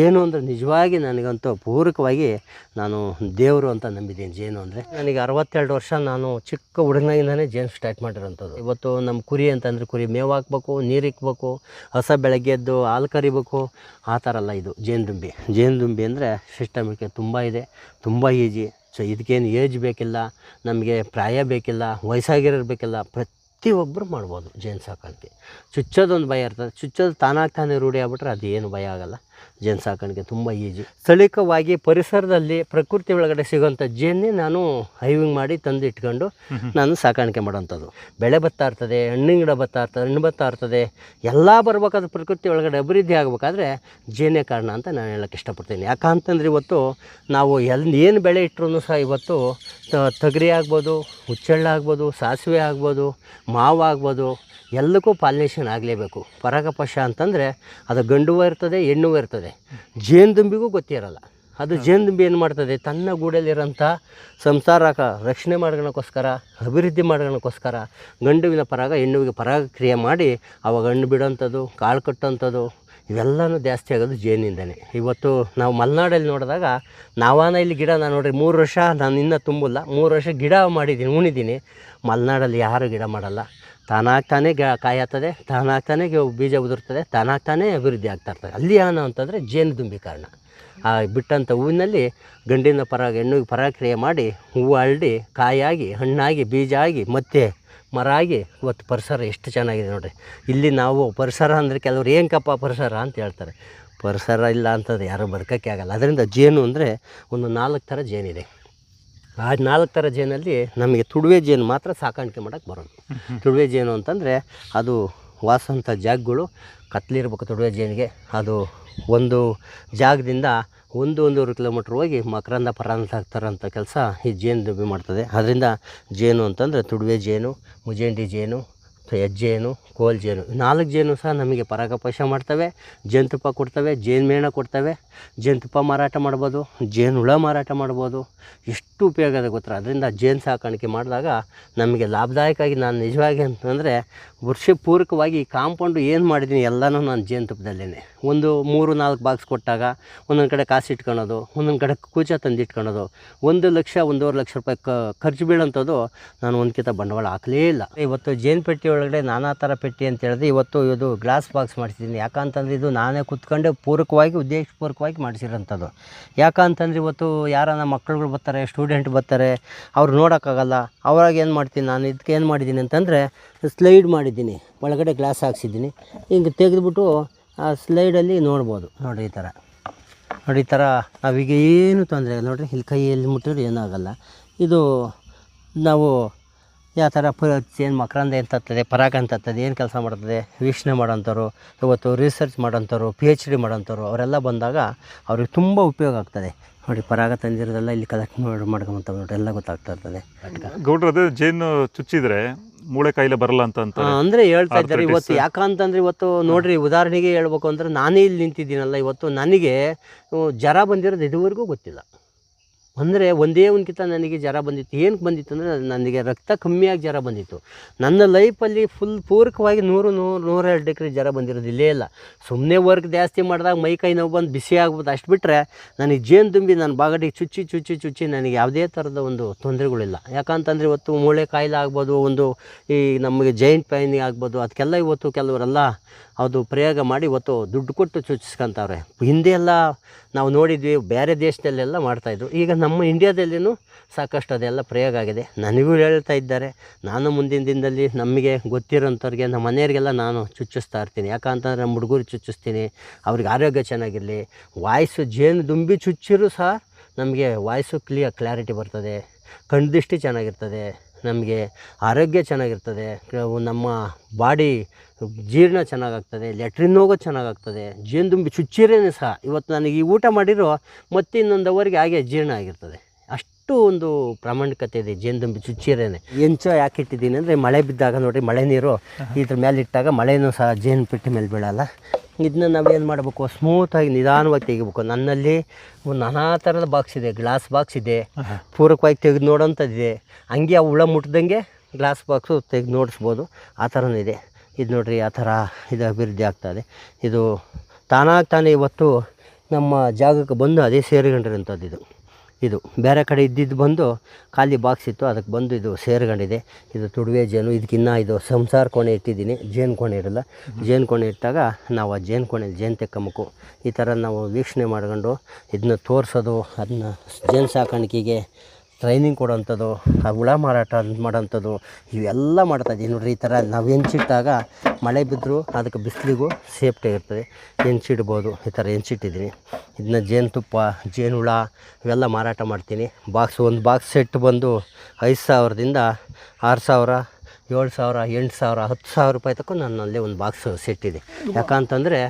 ಏನು ಅಂದರೆ ನಿಜವಾಗಿ ನನಗಂತೂ ಪೂರಕವಾಗಿ ನಾನು ದೇವರು ಅಂತ ನಂಬಿದ್ದೀನಿ. ಜೇನು ಅಂದರೆ ನನಗೆ ಅರವತ್ತೆರಡು ವರ್ಷ ನಾನು ಚಿಕ್ಕ ಹುಡುಗನಾಗಿಂದನೇ ಜೇನು ಸ್ಟಾರ್ಟ್ ಮಾಡಿರೋಂಥದ್ದು. ಇವತ್ತು ನಮ್ಮ ಕುರಿ ಅಂತಂದರೆ ಕುರಿ ಮೇವು ಹಾಕ್ಬೇಕು, ನೀರು ಇಕ್ಬೇಕು, ಹೊಸ ಬೆಳಗ್ಗೆ ಎದ್ದು ಹಾಲು ಕರಿಬೇಕು, ಆ ಥರ ಅಲ್ಲ ಇದು ಜೇನ್ ದುಂಬಿ. ಅಂದರೆ ಸಿಸ್ಟಮಿಗೆ ತುಂಬ ಇದೆ, ತುಂಬ ಈಜಿ. ಸೊ ಇದಕ್ಕೇನು ಏಜ್ ಬೇಕಿಲ್ಲ, ನಮಗೆ ಪ್ರಾಯ ಬೇಕಿಲ್ಲ, ವಯಸ್ಸಾಗಿರೋರು ಬೇಕಿಲ್ಲ ಪ್ರತಿಯೊಬ್ಬರು ಮಾಡ್ಬೋದು ಜೇನು ಸಾಕಾಣಿಕೆ. ಚುಚ್ಚೋದೊಂದು ಭಯ ಇರ್ತದೆ. ಚುಚ್ಚೋದು ತಾನಾಗಿ ತಾನೇ ರೂಢಿ ಆಗ್ಬಿಟ್ರೆ ಅದು ಏನು ಭಯ ಆಗಲ್ಲ. ಜೇನು ಸಾಕಾಣಿಕೆ ತುಂಬ ಈಜಿ. ಸ್ಥಳೀಯವಾಗಿ ಪರಿಸರದಲ್ಲಿ ಪ್ರಕೃತಿ ಒಳಗಡೆ ಸಿಗುವಂಥ ಜೇನೇ ನಾನು ಹೈವಿಂಗ್ ಮಾಡಿ ತಂದು ಇಟ್ಕೊಂಡು ನಾನು ಸಾಕಾಣಿಕೆ ಮಾಡೋವಂಥದ್ದು ಬೆಳೆ ಬತ್ತಾ ಇರ್ತದೆ ಹಣ್ಣಿನ ಗಿಡ ಭತ್ತ ಇರ್ತದೆ ಹಣ್ಣು ಭತ್ತ ಇರ್ತದೆ ಎಲ್ಲ ಬರಬೇಕಾದ ಪ್ರಕೃತಿ ಒಳಗಡೆ ಅಭಿವೃದ್ಧಿ ಆಗಬೇಕಾದ್ರೆ ಜೇನೇ ಕಾರಣ ಅಂತ ನಾನು ಹೇಳಕ್ಕೆ ಇಷ್ಟಪಡ್ತೀನಿ. ಯಾಕಂತಂದ್ರೆ ಇವತ್ತು ನಾವು ಎಲ್ಲಿ ಏನು ಬೆಳೆ ಇಟ್ಟರು ಸಹ ಇವತ್ತು ತೊಗರಿ ಆಗ್ಬೋದು ಹುಚ್ಚಳ್ಳ ಆಗ್ಬೋದು ಸಾಸಿವೆ ಆಗ್ಬೋದು ಮಾವು ಆಗ್ಬೋದು ಎಲ್ಲಕ್ಕೂ ಪಾಲಿನೇಷನ್ ಆಗಲೇಬೇಕು. ಪರಾಗಪಶ ಅಂತಂದರೆ ಅದು ಗಂಡುವ ಇರ್ತದೆ ಹೆಣ್ಣುವ ಇರ್ತದೆ. ಜೇನುದುಂಬಿಗೂ ಗೊತ್ತಿರಲ್ಲ. ಅದು ಜೇನುದುಂಬಿ ಏನು ಮಾಡ್ತದೆ? ತನ್ನ ಗೂಡಲ್ಲಿರೋಂಥ ಸಂಸಾರ ರಕ್ಷಣೆ ಮಾಡ್ಕೊಳಕ್ಕೋಸ್ಕರ ಅಭಿವೃದ್ಧಿ ಮಾಡ್ಕೊಳಕ್ಕೋಸ್ಕರ ಗಂಡುವಿನ ಪರಾಗ ಹೆಣ್ಣುವಿಗೆ ಪರಾಗ ಕ್ರಿಯೆ ಮಾಡಿ ಅವಾಗ ಹಣ್ಣು ಬಿಡೋಂಥದ್ದು ಕಾಳು ಕಟ್ಟೋಂಥದ್ದು ಇವೆಲ್ಲನೂ ಜಾಸ್ತಿ ಆಗೋದು ಜೇನಿಂದನೇ. ಇವತ್ತು ನಾವು ಮಲೆನಾಡಲ್ಲಿ ನೋಡಿದಾಗ ನಾವಾನ ಇಲ್ಲಿ ಗಿಡ ನಾನು ನೋಡ್ರಿ ಮೂರು ವರ್ಷ ನಾನು ಇನ್ನೂ ತುಂಬಿಲ್ಲ ಮೂರು ವರ್ಷ ಗಿಡ ಮಾಡಿದ್ದೀನಿ ಉಣಿದ್ದೀನಿ. ಮಲೆನಾಡಲ್ಲಿ ಯಾರು ಗಿಡ ಮಾಡಲ್ಲ. ತಾನಾಗಿ ತಾನೇ ಗ ಕಾಯಿ ಆಗ್ತದೆ ಬೀಜ ಉದುರ್ತದೆ ತಾನಾಗಿ ತಾನೇ ಅಭಿವೃದ್ಧಿ ಆಗ್ತಾ ಇರ್ತದೆ. ಅಲ್ಲಿ ಏನು ಅಂತಂದರೆ ಕಾರಣ. ಆ ಬಿಟ್ಟಂಥ ಹೂವಿನಲ್ಲಿ ಗಂಡಿನ ಪರಾಗ ಹೆಣ್ಣಿಗೆ ಪರಾಕ್ರಿಯೆ ಮಾಡಿ ಹೂವು ಅಳ್ಳಿ ಕಾಯಾಗಿ, ಹಣ್ಣಾಗಿ, ಬೀಜ ಆಗಿ, ಮತ್ತೆ ಮರ ಆಗಿ ಇವತ್ತು ಪರಿಸರ ಎಷ್ಟು ಚೆನ್ನಾಗಿದೆ ನೋಡಿರಿ. ಇಲ್ಲಿ ನಾವು ಪರಿಸರ ಅಂದರೆ ಕೆಲವರು ಏನಕ್ಕಪ್ಪ ಪರಿಸರ ಅಂತ ಹೇಳ್ತಾರೆ. ಪರಿಸರ ಇಲ್ಲ ಅಂತಂದ್ರೆ ಯಾರೂ ಬದುಕೋಕ್ಕೆ ಆಗಲ್ಲ. ಅದರಿಂದ ಜೇನು ಅಂದರೆ ಒಂದು ನಾಲ್ಕು ಥರ ಜೇನಿದೆ. ಆ ನಾಲ್ಕು ಥರ ಜೇನಲ್ಲಿ ನಮಗೆ ತುಡುವೆ ಜೇನು ಮಾತ್ರ ಸಾಕಾಣಿಕೆ ಮಾಡೋಕ್ಕೆ ಬರೋದು ತುಡುವೆ ಜೇನು ಅಂತಂದರೆ ಅದು ವಾಸವಂಥ ಜಾಗಗಳು ಕತ್ಲಿರ್ಬೇಕು ತುಡುವೆ ಜೇನಿಗೆ. ಅದು ಒಂದು ಜಾಗದಿಂದ ಒಂದು ಒಂದೂವರೆ ಕಿಲೋಮೀಟ್ರ್ ಹೋಗಿ ಮಕರಂದ ಪರಾಂತ ಹಾಕ್ತಾರಂಥ ಕೆಲಸ ಈ ಜೇನು ದುಬ್ಬಿ ಮಾಡ್ತದೆ. ಅದರಿಂದ ಜೇನು ಅಂತಂದರೆ ತುಡುವೆ ಜೇನು ಮುಜೇಂಡಿ ಜೇನು ಹೆಜ್ಜೇನು ಕೋಲ್ ಜೇನು ನಾಲ್ಕು ಜೇನು ಸಹ ನಮಗೆ ಪರಾಗಪೋಷ ಮಾಡ್ತವೆ, ಜೇನುತುಪ್ಪ ಕೊಡ್ತವೆ ಜೇನುಮೇಣ ಕೊಡ್ತವೆ, ಜೇನುತುಪ್ಪ ಮಾರಾಟ ಮಾಡ್ಬೋದು ಜೇನುಹುಳ ಮಾರಾಟ ಮಾಡ್ಬೋದು. ಎಷ್ಟು ಉಪಯೋಗ ಇದೆ ಗೊತ್ತಾ? ಅದರಿಂದ ಜೇನು ಸಾಕಾಣಿಕೆ ಮಾಡಿದಾಗ ನಮಗೆ ಲಾಭದಾಯಕವಾಗಿ ನಾನು ನಿಜವಾಗಿ ಅಂತಂದರೆ ವರ್ಷ ಪೂರಕವಾಗಿ ಕಾಂಪೌಂಡು ಏನು ಮಾಡಿದ್ದೀನಿ ಎಲ್ಲನೂ ನಾನು ಜೇನುತುಪ್ಪದಲ್ಲೇ ಒಂದು ಮೂರು ನಾಲ್ಕು ಬಾಕ್ಸ್ ಕೊಟ್ಟಾಗ, ಒಂದೊಂದು ಕಡೆ ಕಾಸು ಇಟ್ಕೊಳೋದು, ಒಂದೊಂದು ಕಡೆ ಕೂಚ ತಂದು ಇಟ್ಕೊಳೋದು, ಒಂದು ಲಕ್ಷ, ಒಂದೂವರೆ ಲಕ್ಷ ರೂಪಾಯಿ ಖರ್ಚು ಬೀಳೋಂಥದ್ದು ನಾನು ಒಂದ್ಕಿಂತ ಬಂಡವಾಳ ಹಾಕಲೇ ಇಲ್ಲ. ಇವತ್ತು ಜೇನು ಪೆಟ್ಟಿ ಒಳಗಡೆ ನಾನಾ ಥರ ಪೆಟ್ಟಿ ಅಂತ ಹೇಳಿದ್ರೆ ಇವತ್ತು ಇದು ಗ್ಲಾಸ್ ಬಾಕ್ಸ್ ಮಾಡಿಸಿದ್ದೀನಿ. ಯಾಕಂತಂದ್ರೆ ಇದು ನಾನೇ ಕುತ್ಕೊಂಡು ಪೂರಕವಾಗಿ, ಉದ್ದೇಶಪೂರ್ವಕವಾಗಿ ಮಾಡಿಸಿರೋಂಥದ್ದು. ಯಾಕಂತಂದ್ರೆ ಇವತ್ತು ಯಾರನ್ನ ಮಕ್ಕಳುಗಳು ಬರ್ತಾರೆ ಸ್ಟೂಡೆಂಟ್ ಬರ್ತಾರೆ, ಅವ್ರು ನೋಡೋಕ್ಕಾಗಲ್ಲ. ಅವಾಗ ಏನು ಮಾಡ್ತೀನಿ ನಾನು? ಇದಕ್ಕೆ ಏನು ಮಾಡಿದ್ದೀನಿ ಅಂತಂದರೆ ಸ್ಲೈಡ್ ಮಾಡಿದ್ದೀನಿ. ಒಳಗಡೆ ಗ್ಲಾಸ್ ಹಾಕ್ಸಿದ್ದೀನಿ. ಹಿಂಗೆ ತೆಗೆದುಬಿಟ್ಟು ಆ ಸ್ಲೈಡಲ್ಲಿ ನೋಡ್ಬೋದು. ನೋಡಿರಿ ಈ ಥರ. ನೋಡಿ ಈ ಥರ ನಾವೀಗ ಏನು ತೊಂದರೆ ಇಲ್ಲ. ನೋಡಿರಿ, ಇಲ್ಲಿ ಕೈಯಲ್ಲಿ ಮುಟ್ಟಿದ್ರೆ ಏನಾಗಲ್ಲ. ಇದು ನಾವು ಯಾವ ಥರ ಪ ಏನು ಮಕರಂದ ಏನು ತತ್ತದೆ ಪರಾಗ ಅಂತ ತತ್ತದೆ ಏನು ಕೆಲಸ ಮಾಡ್ತದೆ ವೀಕ್ಷಣೆ ಮಾಡೋಂಥವ್ರು ಇವತ್ತು ರಿಸರ್ಚ್ ಮಾಡೋಂಥವ್ರು ಪಿ ಎಚ್ ಡಿ ಮಾಡೋಂಥವ್ರು ಅವರೆಲ್ಲ ಬಂದಾಗ ಅವ್ರಿಗೆ ತುಂಬ ಉಪಯೋಗ ಆಗ್ತದೆ. ನೋಡಿ ಪರಾಗ ತಂದಿರೋದೆಲ್ಲ ಇಲ್ಲಿ ಕಲೆಕ್ಟ್ ಮಾಡಿ ಮಾಡ್ಕೊಂಬಂತ ನೋಡಿ ಎಲ್ಲ ಗೊತ್ತಾಗ್ತಾ ಇರ್ತದೆ. ಗೌಡ್ರ ಅದೇ ಜೇನು ಚುಚ್ಚಿದ್ರೆ ಮೂಳೆ ಕಾಯಿಲೆ ಬರಲ್ಲ ಅಂತ ಅಂದರೆ ಅಂತಾರೆ ಅಂದ್ರೆ ಹೇಳ್ತಾ ಇದ್ದಾರೆ. ಇವತ್ತು. ಯಾಕಂತಂದ್ರೆ ಇವತ್ತು ನೋಡ್ರಿ ಉದಾಹರಣೆಗೆ ಹೇಳ್ಬೇಕು ಅಂದ್ರೆ ನಾನೇ ಇಲ್ಲಿ ನಿಂತಿದ್ದೀನಲ್ಲ ಇವತ್ತು ನನಗೆ ಜ್ವರ ಬಂದಿರೋದು ಇದುವರೆಗೂ ಗೊತ್ತಿಲ್ಲ. ಅಂದರೆ ಒಂದೇ ಒಂದ್ಕಿಂತ ನನಗೆ ಜ್ವರ ಬಂದಿತ್ತು. ಏನಕ್ಕೆ ಬಂದಿತ್ತು ಅಂದರೆ ನನಗೆ ರಕ್ತ ಕಮ್ಮಿಯಾಗಿ ಜ್ವರ ಬಂದಿತ್ತು. ನನ್ನ ಲೈಫಲ್ಲಿ ಫುಲ್ ಪೂರಕವಾಗಿ ನೂರು ನೂರು ನೂರೆರಡು ಡಿಗ್ರಿ ಜ್ವರ ಬಂದಿರೋದು ಇಲ್ಲೇ ಇಲ್ಲ. ಸುಮ್ಮನೆ ವರ್ಕ್ ಜಾಸ್ತಿ ಮಾಡಿದಾಗ ಮೈ ಕೈ ನೋವು ಬಂದು ಬಿಸಿ ಆಗ್ಬೋದು ಅಷ್ಟು ಬಿಟ್ಟರೆ ನನಗೆ ಜೇನು ತುಂಬಿ ನನ್ನ ಬಾಗಡಿಗೆ ಚುಚ್ಚಿ ಚುಚ್ಚಿ ಚುಚ್ಚಿ ನನಗೆ ಯಾವುದೇ ಥರದ ಒಂದು ತೊಂದರೆಗಳಿಲ್ಲ. ಯಾಕಂತಂದರೆ ಇವತ್ತು ಮೂಳೆ ಕಾಯಿಲೆ ಆಗ್ಬೋದು, ಒಂದು ಈ ನಮಗೆ ಜೈಂಟ್ ಪೈನ್ ಆಗ್ಬೋದು, ಅದಕ್ಕೆಲ್ಲ ಇವತ್ತು ಕೆಲವರೆಲ್ಲ ಅದು ಪ್ರಯೋಗ ಮಾಡಿ ಇವತ್ತು ದುಡ್ಡು ಕೊಟ್ಟು ಚುಚ್ಚಿಸ್ಕೊಂತವ್ರೆ ಹಿಂದೆ ಎಲ್ಲ ನಾವು ನೋಡಿದ್ವಿ, ಬೇರೆ ದೇಶದಲ್ಲೆಲ್ಲ ಮಾಡ್ತಾಯಿದ್ರು ಈಗ ನಮ್ಮ ಇಂಡಿಯಾದಲ್ಲಿಯೂ ಸಾಕಷ್ಟು ಅದೆಲ್ಲ ಪ್ರಯೋಗ ಆಗಿದೆ. ನನಗೂ ಹೇಳ್ತಾ ಇದ್ದಾರೆ, ನಾನು ಮುಂದಿನ ದಿನದಲ್ಲಿ ನಮಗೆ ಗೊತ್ತಿರೋಂಥವ್ರಿಗೆ, ನಮ್ಮ ಮನೆಯವರಿಗೆಲ್ಲ ನಾನು ಚುಚ್ಚಿಸ್ತಾ ಇರ್ತೀನಿ. ಯಾಕಂತಂದರೆ ನಮ್ಮ ಹುಡುಗರು ಚುಚ್ಚಿಸ್ತೀನಿ, ಅವ್ರಿಗೆ ಆರೋಗ್ಯ ಚೆನ್ನಾಗಿರಲಿ. ವಾಯ್ಸು ಜೇನು ದುಂಬಿ ಚುಚ್ಚಿರೂ ಸಹ ನಮಗೆ ವಾಯ್ಸು ಕ್ಲಿಯರ್ ಕ್ಲಾರಿಟಿ ಬರ್ತದೆ ಕಣ್ದೃಷ್ಟಿ ಚೆನ್ನಾಗಿರ್ತದೆ. ನಮಗೆ ಆರೋಗ್ಯ ಚೆನ್ನಾಗಿರ್ತದೆ. ಕೆಲವು ನಮ್ಮ ಬಾಡಿ ಜೀರ್ಣ ಚೆನ್ನಾಗಾಗ್ತದೆ ಲೆಟ್ರಿನ್ ಹೋಗೋದು ಚೆನ್ನಾಗಾಗ್ತದೆ ಜೇನುದುಂಬಿ ಚುಚ್ಚಿರೇನೆ ಸಹ. ಇವತ್ತು ನನಗೆ ಈ ಊಟ ಮಾಡಿರೋ ಮತ್ತೆ ಇನ್ನೊಂದು ಅವರಿಗೆ ಹಾಗೆ ಜೀರ್ಣ ಆಗಿರ್ತದೆ. ಅಷ್ಟು ಒಂದು ಪ್ರಾಮಾಣಿಕತೆ ಇದೆ. ಜೇನುದಂಬಿ ಚುಚ್ಚಿರೇನೆ. ಎಂಚೋ ಯಾಕೆ ಇಟ್ಟಿದ್ದೀನಿ ಅಂದರೆ ಮಳೆ ಬಿದ್ದಾಗ ನೋಡಿ ಮಳೆ ನೀರು ಇದ್ರ ಮೇಲೆ ಇಟ್ಟಾಗ ಮಳೆನೂ ಸಹ ಜೇನು ಪೆಟ್ಟಿ ಮೇಲೆ ಬೀಳಲ್ಲ. ಇದನ್ನ ನಾವೇನು ಮಾಡಬೇಕು? ಸ್ಮೂತಾಗಿ ನಿಧಾನವಾಗಿ ತೆಗಿಬೇಕು. ನನ್ನಲ್ಲಿ ಒಂದು ನಾನಾ ಥರದ ಬಾಕ್ಸ್ ಇದೆ. ಗ್ಲಾಸ್ ಬಾಕ್ಸ್ ಇದೆ. ಪೂರಕವಾಗಿ ತೆಗೆದು ನೋಡೋಂಥದ್ದಿದೆ. ಹಂಗೆ ಆ ಹುಳ ಮುಟ್ಟದಂಗೆ ಗ್ಲಾಸ್ ಬಾಕ್ಸು ತೆಗೆದು ನೋಡಿಸ್ಬೋದು. ಆ ಥರನೂ ಇದೆ. ಇದು ನೋಡಿರಿ ಆ ಥರ ಇದು ಅಭಿವೃದ್ಧಿ ಆಗ್ತದೆ ಇದು ತಾನಾಗಿ ತಾನೇ ಇವತ್ತು ನಮ್ಮ ಜಾಗಕ್ಕೆ ಬಂದು ಅದೇ ಸೇರಿಕೊಂಡಿರೋಂಥದ್ದು ಇದು. ಇದು ಬೇರೆ ಕಡೆ ಇದ್ದಿದ್ದು ಬಂದು ಖಾಲಿ ಬಾಕ್ಸ್ ಇತ್ತು, ಅದಕ್ಕೆ ಬಂದು ಇದು ಸೇರ್ಕೊಂಡಿದೆ ಇದು ತುಡುವೆ ಜೇನು ಇದಕ್ಕಿನ್ನ ಇದು ಸಂಸಾರ ಕೋಣೆ ಇಟ್ಟಿದ್ದೀನಿ. ಜೇನು ಕೋಣೆ ಇರಲ್ಲ. ಜೇನು ಕೋಣೆ ಇಟ್ಟಾಗ ನಾವು ಆ ಜೇನು ಕೋಣೆಲಿ ಜೇನು ತೆಕ್ಕಬೇಕು. ಈ ಥರ ನಾವು ವೀಕ್ಷಣೆ ಮಾಡ್ಕೊಂಡು ಇದನ್ನ ತೋರಿಸೋದು, ಅದನ್ನ ಜೇನು ಸಾಕಾಣಿಕೆಗೆ ಟ್ರೈನಿಂಗ್ ಕೊಡೋಂಥದ್ದು, ಆ ಹುಳ ಮಾರಾಟ ಮಾಡೋಂಥದ್ದು, ಇವೆಲ್ಲ ಮಾಡ್ತಾ ಇದ್ದೀವಿ ನೋಡ್ರಿ, ಈ ಥರ ನಾವು ಹೆಂಚಿಟ್ಟಾಗ ಮಳೆ ಬಿದ್ದರೂ ಅದಕ್ಕೆ ಬಿಸಿಲಿಗೂ ಸೇಫ್ಟಿ ಇರ್ತದೆ. ಹೆಂಚಿಡ್ಬೋದು ಈ ಥರ ಹೆಂಚಿಟ್ಟಿದ್ದೀನಿ ಇದನ್ನ ಜೇನುತುಪ್ಪ ಜೇನುಹುಳ ಇವೆಲ್ಲ ಮಾರಾಟ ಮಾಡ್ತೀನಿ. ಬಾಕ್ಸ್, ಒಂದು ಬಾಕ್ಸ್ ಸೆಟ್ ಬಂದು ಐದು ಸಾವಿರದಿಂದ ಆರು ಸಾವಿರ ಏಳು ಸಾವಿರ ಎಂಟು ಸಾವಿರ ಹತ್ತು ಸಾವಿರ ರೂಪಾಯಿ ತಕ್ಕ ನನ್ನಲ್ಲಿ ಒಂದು ಬಾಕ್ಸ್ ಸೆಟ್ಟಿದೆ. ಯಾಕಂತಂದರೆ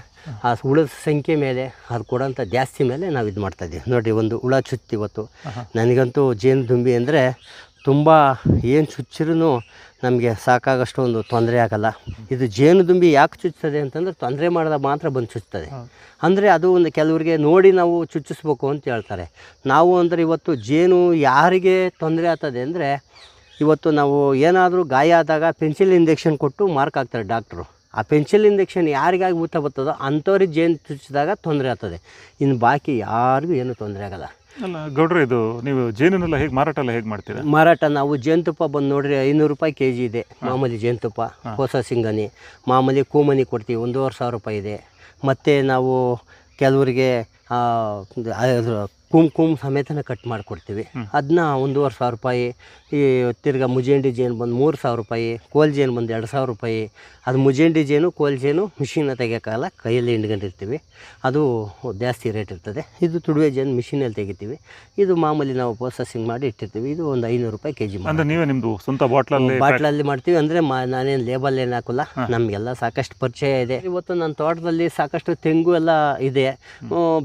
ಆ ಹುಳದ ಸಂಖ್ಯೆ ಮೇಲೆ ಅದು ಕೊಡೋಂಥ ಜಾಸ್ತಿ ಮೇಲೆ ನಾವು ಇದು ಮಾಡ್ತಾಯಿದ್ದೀವಿ ನೋಡಿ ಒಂದು ಹುಳ ಚುಚ್ಚಿ ಇವತ್ತು. ನನಗಂತೂ ಜೇನು ದುಂಬಿ ಅಂದರೆ ತುಂಬ ಏನು ಚುಚ್ಚಿರೂ ನಮಗೆ ಸಾಕಾಗಷ್ಟು ಒಂದು ತೊಂದರೆ ಆಗಲ್ಲ. ಇದು ಜೇನು ದುಂಬಿ ಯಾಕೆ ಚುಚ್ಚುತ್ತದೆ ಅಂತಂದ್ರೆ ತೊಂದರೆ ಮಾಡಿದಾಗ ಮಾತ್ರ ಬಂದು ಚುಚ್ಚುತ್ತದೆ. ಅಂದರೆ ಅದು ಒಂದು ಕೆಲವರಿಗೆ ನೋಡಿ ನಾವು ಚುಚ್ಚಿಸ್ಬೇಕು ಅಂತ ಹೇಳ್ತಾರೆ. ನಾವು ಅಂದರೆ ಇವತ್ತು ಜೇನು ಯಾರಿಗೆ ತೊಂದರೆ ಆಗ್ತದೆ ಅಂದರೆ ಇವತ್ತು ನಾವು ಏನಾದರೂ ಗಾಯ ಆದಾಗ ಪೆನ್ಸಿಲ್ ಇಂಜೆಕ್ಷನ್ ಕೊಟ್ಟು ಮಾರ್ಕ್ ಹಾಕ್ತಾರೆ ಡಾಕ್ಟ್ರು ಆ ಪೆನ್ಸಿಲ್ ಇಂಜೆಕ್ಷನ್ ಯಾರಿಗಾಗಿ ಊತ ಬರ್ತದೋ ಅಂಥವ್ರಿಗೆ ಜೇನು ಚುಚ್ಚಿದಾಗ ತೊಂದರೆ ಆಗ್ತದೆ. ಇನ್ನು ಬಾಕಿ ಯಾರಿಗೂ ಏನೂ ತೊಂದರೆ ಆಗಲ್ಲ. ಅಲ್ಲ ಗೌಡ್ರೆ ಇದು ನೀವು ಜೇನನ್ನೆಲ್ಲ ಹೇಗೆ ಮಾರಾಟ ಎಲ್ಲ ಹೇಗೆ ಮಾಡ್ತೀರಾ? ಮಾರಾಟ ನಾವು ಜೇನುತುಪ್ಪ ಬಂದು ನೋಡ್ರಿ ಐನೂರು ರೂಪಾಯಿ ಕೆ ಜಿ ಇದೆ ಮಾಮೂಲಿ ಜೇನುತುಪ್ಪ ಹೊಸ ಸಿಂಗನಿ ಮಾಮೂಲಿ ಕೂಮನಿ ಕೊಡ್ತೀವಿ ಒಂದೂವರೆ ಸಾವಿರ ರೂಪಾಯಿ ಇದೆ. ಮತ್ತು ನಾವು ಕೆಲವರಿಗೆ ಆ, ಅದು ಕುಮ್ ಕುಮ್ ಸಮೇತನ ಕಟ್ ಮಾಡಿಕೊಡ್ತೀವಿ. ಅದನ್ನ ಒಂದೂವರೆ ಸಾವಿರ ರೂಪಾಯಿ ಈ ತಿರ್ಗಾ ಮುಜೇಂಡಿ ಜೇನು ಬಂದು ಮೂರು ಸಾವಿರ ರೂಪಾಯಿ ಕೋಲ್ ಜೇನು ಬಂದು ಎರಡು ಸಾವಿರ ರೂಪಾಯಿ. ಅದು ಮುಜೇಂಡಿ ಜೇನು ಕೋಲ್ ಜೇನು ಮಿಷಿನ ತೆಗಿಯೋಕ್ಕಾಗಲ್ಲ ಕೈಯಲ್ಲಿ ಹಿಂಡ್ಕೊಂಡಿರ್ತೀವಿ. ಅದು ಜಾಸ್ತಿ ರೇಟ್ ಇರ್ತದೆ. ಇದು ತುಡುವೆ ಜೇನು ಮಿಷಿನಲ್ಲಿ ತೆಗಿತೀವಿ. ಇದು ಮಾಮೂಲಿ ನಾವು ಪ್ರೊಸೆಸಿಂಗ್ ಮಾಡಿ ಇಟ್ಟಿರ್ತೀವಿ. ಇದು ಒಂದು ಐನೂರು ರೂಪಾಯಿ ಕೆ ಜಿ ಅಂದ್ರೆ ನೀವೇ ನಿಮ್ಮದು ಸ್ವಂತ ಬಾಟ್ಲಲ್ಲಿ ಬಾಟ್ಲಲ್ಲಿ ಮಾಡ್ತೀವಿ. ಅಂದರೆ ಮಾ ನಾನೇನು ಲೇಬಲ್ ಏನು ಹಾಕಲ್ಲ. ನಮಗೆಲ್ಲ ಸಾಕಷ್ಟು ಪರಿಚಯ ಇದೆ. ಇವತ್ತು ನನ್ನ ತೋಟದಲ್ಲಿ ಸಾಕಷ್ಟು ತೆಂಗು ಎಲ್ಲ ಇದೆ.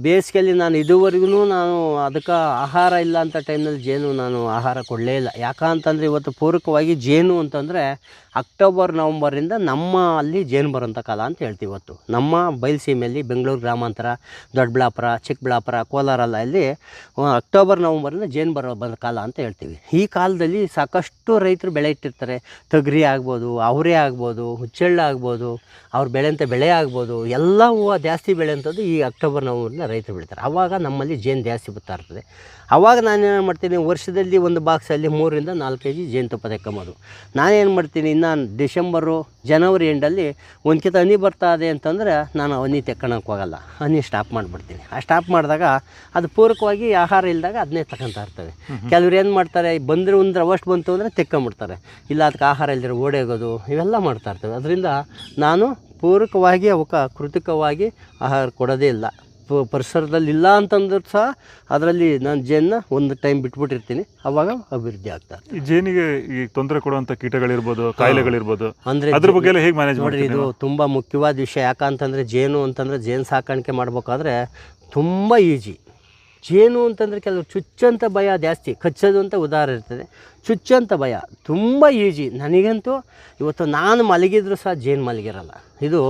ಬೇಸಿಗೆಯಲ್ಲಿ ನಾನು ಇದುವರೆಗೂ ನಾನು ಅದಕ್ಕೆ ಆಹಾರ ಇಲ್ಲ ಅಂತ ಟೈಮ್ನಲ್ಲಿ ಜೇನು ನಾನು ಆಹಾರ ಕೊಡಲೇ ಇಲ್ಲ. ಯಾಕಂತಂದರೆ ಇವತ್ತು ಪೂರಕವಾಗಿ ಜೇನು ಅಂತಂದರೆ ಅಕ್ಟೋಬರ್ ನವಂಬರಿಂದ ನಮ್ಮ ಅಲ್ಲಿ ಜೇನು ಬರೋಂಥ ಕಾಲ ಅಂತ ಹೇಳ್ತೀವಿ ಇವತ್ತು. ನಮ್ಮ ಬಯಲುಸೀಮೆಯಲ್ಲಿ ಬೆಂಗಳೂರು ಗ್ರಾಮಾಂತರ, ದೊಡ್ಡಬಳ್ಳಾಪುರ, ಚಿಕ್ಕಬಳ್ಳಾಪುರ ಕೋಲಾರಲ್ಲ ಇಲ್ಲಿ ಅಕ್ಟೋಬರ್ ನವಂಬರಿಂದ ಜೇನು ಬರೋ ಬಂದ ಕಾಲ ಅಂತ ಹೇಳ್ತೀವಿ. ಈ ಕಾಲದಲ್ಲಿ ಸಾಕಷ್ಟು ರೈತರು ಬೆಳೆ ಇಟ್ಟಿರ್ತಾರೆ. ತೊಗರಿ ಆಗ್ಬೋದು, ಅವರೆ ಆಗ್ಬೋದು, ಹುಚ್ಚೆಳ್ಳು ಆಗ್ಬೋದು, ಅವ್ರು ಬೆಳೆಯಂಥ ಬೆಳೆ ಆಗ್ಬೋದು ಎಲ್ಲ ಹೂವು ಜಾಸ್ತಿ ಬೆಳೆಯಂಥದ್ದು ಈ ಅಕ್ಟೋಬರ್ ನವಂಬರಿಂದ ರೈತರು ಬೆಳಿತಾರೆ. ಆವಾಗ ನಮ್ಮಲ್ಲಿ ಜೇನು ಜಾಸ್ತಿ ಬರ್ತಾ ಇರ್ತದೆ. ಆವಾಗ ನಾನೇನು ಮಾಡ್ತೀನಿ ವರ್ಷದಲ್ಲಿ ಒಂದು ಬಾಕ್ಸಲ್ಲಿ ಮೂರರಿಂದ ನಾಲ್ಕು ಕೆ ಜಿ ಜೇನುತುಪ್ಪ ತೆಕ್ಕೊಂಬೋದು ನಾನೇನು ಮಾಡ್ತೀನಿ ಇನ್ನು ಡಿಸೆಂಬರು ಜನವರಿ ಎಂಡಲ್ಲಿ ಒಂದು ಕಿತ ಹನಿ ಬರ್ತಾ ಇದೆ ಅಂತಂದರೆ ನಾನು ಹನಿ ತೆಕ್ಕೊಳಕ್ಕೆ ಹೋಗಲ್ಲ. ಹನಿ ಸ್ಟಾಪ್ ಮಾಡಿಬಿಡ್ತೀನಿ. ಆ ಸ್ಟಾಪ್ ಮಾಡಿದಾಗ ಅದು ಪೂರಕವಾಗಿ ಆಹಾರ ಇಲ್ಲದಾಗ ಅದನ್ನೇ ತಕ್ಕಂತ ಇರ್ತವೆ. ಕೆಲವ್ರು ಏನು ಮಾಡ್ತಾರೆ ಬಂದರೆ ಒಂದು ಅವಷ್ಟು ಬಂತು ಅಂದರೆ ತೆಕ್ಕೊಂಬಿಡ್ತಾರೆ. ಇಲ್ಲ ಅದಕ್ಕೆ ಆಹಾರ ಇಲ್ಲದ್ರೆ ಓಡೋಗೋದು ಇವೆಲ್ಲ ಮಾಡ್ತಾ ಇರ್ತವೆ. ಅದರಿಂದ ನಾನು ಪೂರಕವಾಗಿ ಅವಕ್ಕೆ ಕೃತಕವಾಗಿ ಆಹಾರ ಕೊಡೋದೇ ಇಲ್ಲ. ಪ- ಪರಿಸರದಲ್ಲಿ ಇಲ್ಲ ಅಂತಂದ್ರೆ ಸಹ ಅದರಲ್ಲಿ ನಾನು ಜೇನ್ನ ಒಂದು ಟೈಮ್ ಬಿಟ್ಬಿಟ್ಟಿರ್ತೀನಿ. ಅವಾಗ ಅಭಿವೃದ್ಧಿ ಆಗ್ತಾ ಈ ಜೇನಿಗೆ ಈ ತೊಂದರೆ ಕೊಡುವಂಥ ಕೀಟಗಳಿರ್ಬೋದು ಕಾಯಿಲೆಗಳಿರ್ಬೋದು ಅಂದರೆ ಅದ್ರ ಬಗ್ಗೆ ಎಲ್ಲ ಹೇಗೆ ಮ್ಯಾನೇಜ್ ಮಾಡಿರಿ ಇದು ತುಂಬ ಮುಖ್ಯವಾದ ವಿಷಯ. ಯಾಕಂತಂದರೆ ಜೇನು ಅಂತಂದರೆ ಜೇನು ಸಾಕಾಣಿಕೆ ಮಾಡಬೇಕಾದ್ರೆ ತುಂಬ ಈಜಿ ಜೇನು ಅಂತಂದರೆ ಕೆಲವು ಚುಚ್ಚಂತ ಭಯ ಜಾಸ್ತಿ, ಕಚ್ಚೋದು ಅಂತ ಉದಾಹರಣೆ ಇರ್ತದೆ. ಚುಚ್ಚಂತ ಭಯ, ತುಂಬ ಈಜಿ. ನನಗಂತೂ ಇವತ್ತು ನಾನು ಮಲಗಿದ್ರು ಸಹ ಜೇನು ಮಲಗಿರಲ್ಲ. ಇದು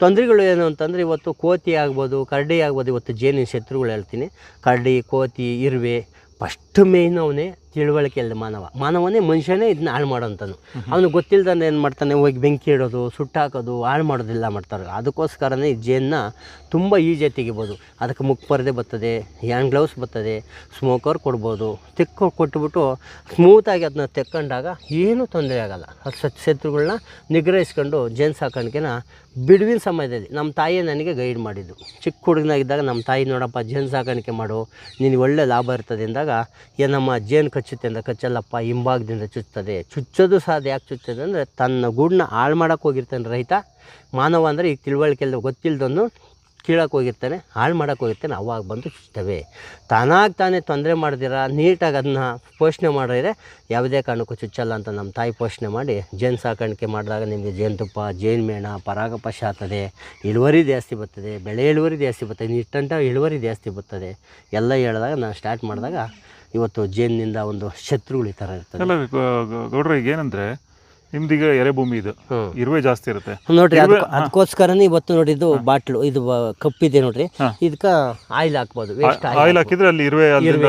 ತೊಂದರೆಗಳು ಏನು ಅಂತಂದರೆ ಇವತ್ತು ಕೋತಿ ಆಗ್ಬೋದು, ಕರಡಿ ಆಗ್ಬೋದು, ಇವತ್ತು ಜೇನಿನ ಶತ್ರುಗಳು ಹೇಳ್ತೀನಿ. ಕರಡಿ, ಕೋತಿ, ಇರುವೆ ಫಸ್ಟ್ ಮೇಯ್ನ್ ಅವನೇ ತಿಳುವಳಿಕೆ ಇಲ್ಲದ ಮಾನವ. ಮಾನವನೇ ಮನುಷ್ಯನೇ ಇದನ್ನ ಹಾಳು ಮಾಡೋಂಥನು. ಅವನು ಗೊತ್ತಿಲ್ಲದನ್ನ ಏನು ಮಾಡ್ತಾನೆ? ಹೋಗಿ ಬೆಂಕಿ ಇಡೋದು ಸುಟ್ಟಾಕೋದು ಹಾಳು ಮಾಡೋದಿಲ್ಲ ಮಾಡ್ತಾರೆ ಅದಕ್ಕೋಸ್ಕರನೇ ಈ ಜೇನ್ನ ತುಂಬ ಈಜಿ ತೆಗಿಬೋದು. ಅದಕ್ಕೆ ಮುಖ ಪರದೆ ಬರ್ತದೆ, ಹ್ಯಾಂಡ್ ಗ್ಲೌಸ್ ಬರ್ತದೆ, ಸ್ಮೋಕರ್ ಕೊಡ್ಬೋದು. ತೆಕ್ಕು ಕೊಟ್ಬಿಟ್ಟು ಸ್ಮೂತಾಗಿ ಅದನ್ನ ತೆಕ್ಕೊಂಡಾಗ ಏನೂ ತೊಂದರೆ ಆಗೋಲ್ಲ. ಅದು ಸತ್ ಶತ್ರುಗಳನ್ನ ನಿಗ್ರಹಿಸ್ಕೊಂಡು ಜೇನು ಸಾಕಾಣಿಕೆನ ಬಿಡುವಿನ ಸಮಯದಲ್ಲಿ. ನಮ್ಮ ತಾಯಿಯೇ ನನಗೆ ಗೈಡ್ ಮಾಡಿದ್ದು. ಚಿಕ್ಕ ಹುಡುಗನಾಗಿದ್ದಾಗ ನಮ್ಮ ತಾಯಿ ನೋಡಪ್ಪ ಜೇನು ಸಾಕಾಣಿಕೆ ಮಾಡು, ನಿನಗೆ ಒಳ್ಳೆ ಲಾಭ ಇರ್ತದೆ ಅಂದಾಗ ಏನಮ್ಮ ಜೇನು ಕಚ್ಚುತ್ತೆ ಅಂತ ಕಚ್ಚಲ್ಲಪ್ಪ, ಹಿಂಭಾಗದಿಂದ ಚುಚ್ತದೆ ಚುಚ್ಚೋದು ಸಹ ಯಾಕೆ ಚುಚ್ಚುತ್ತದೆ ಅಂದರೆ ತನ್ನ ಗೂಡನ್ನ ಹಾಳು ಮಾಡೋಕ್ಕೆ ಹೋಗಿರ್ತಾನೆ ರೈತ. ಮಾನವ ಅಂದರೆ ಈಗ ತಿಳುವಳಿಕೆ ಎಲ್ಲ ಗೊತ್ತಿಲ್ದನ್ನು ಕೀಳಕ್ಕೆ ಹೋಗಿರ್ತಾನೆ, ಹಾಳು ಮಾಡೋಕ್ಕೆ ಹೋಗಿರ್ತಾನೆ, ಅವಾಗ ಬಂದು ಚುಚ್ತವೆ ತಾನಾಗಿ ತಾನೇ ತೊಂದರೆ ಮಾಡಿದಿರ, ನೀಟಾಗಿ ಅದನ್ನ ಪೋಷಣೆ ಮಾಡಿದ್ರೆ ಯಾವುದೇ ಕಾರಣಕ್ಕೂ ಚುಚ್ಚಲ್ಲ ಅಂತ ನಮ್ಮ ತಾಯಿ ಪೋಷಣೆ ಮಾಡಿ ಜೇನು ಸಾಕಾಣಿಕೆ ಮಾಡಿದಾಗ ನಿಮಗೆ ಜೇನುತುಪ್ಪ ಜೇನುಮೇಣ ಪರಾಗಪಶ ಆಗ್ತದೆ ಇಳುವರಿ ಜಾಸ್ತಿ ಬರ್ತದೆ, ಬೆಳೆ ಇಳುವರಿ ಜಾಸ್ತಿ ಬರ್ತದೆ ಇಷ್ಟಂಟ ಇಳುವರಿ ಜಾಸ್ತಿ ಬರ್ತದೆ. ಎಲ್ಲ ಹೇಳಿದಾಗ ನಾನು ಸ್ಟಾರ್ಟ್ ಮಾಡಿದಾಗ ಇವತ್ತು ಜೇನಿನಿಂದ ಒಂದು ಶತ್ರುಗಳು ಈ ಥರ ಇರ್ತದೆ ಅಲ್ಲ ನಿಮ್ದೀಗ ಎರೆ ಭೂಮಿ ಇದು. ಇರುವೆ ಜಾಸ್ತಿ ಇರುತ್ತೆ. ನೋಡ್ರಿ ಅದಕ್ಕೋಸ್ಕರನೇ ಇವತ್ತು ನೋಡಿ ಇದು ಬಾಟ್ಲು ಇದು ಕಪ್ಪಿದೆ ನೋಡ್ರಿ. ಇದಕ್ಕೆ ಆಯಿಲ್ ಹಾಕ್ಬೋದು ವೇಸ್ಟ್ ಆಯಿಲ್ ಹಾಕಿದ್ರೆ ಅಲ್ಲಿ ಇರುವೆ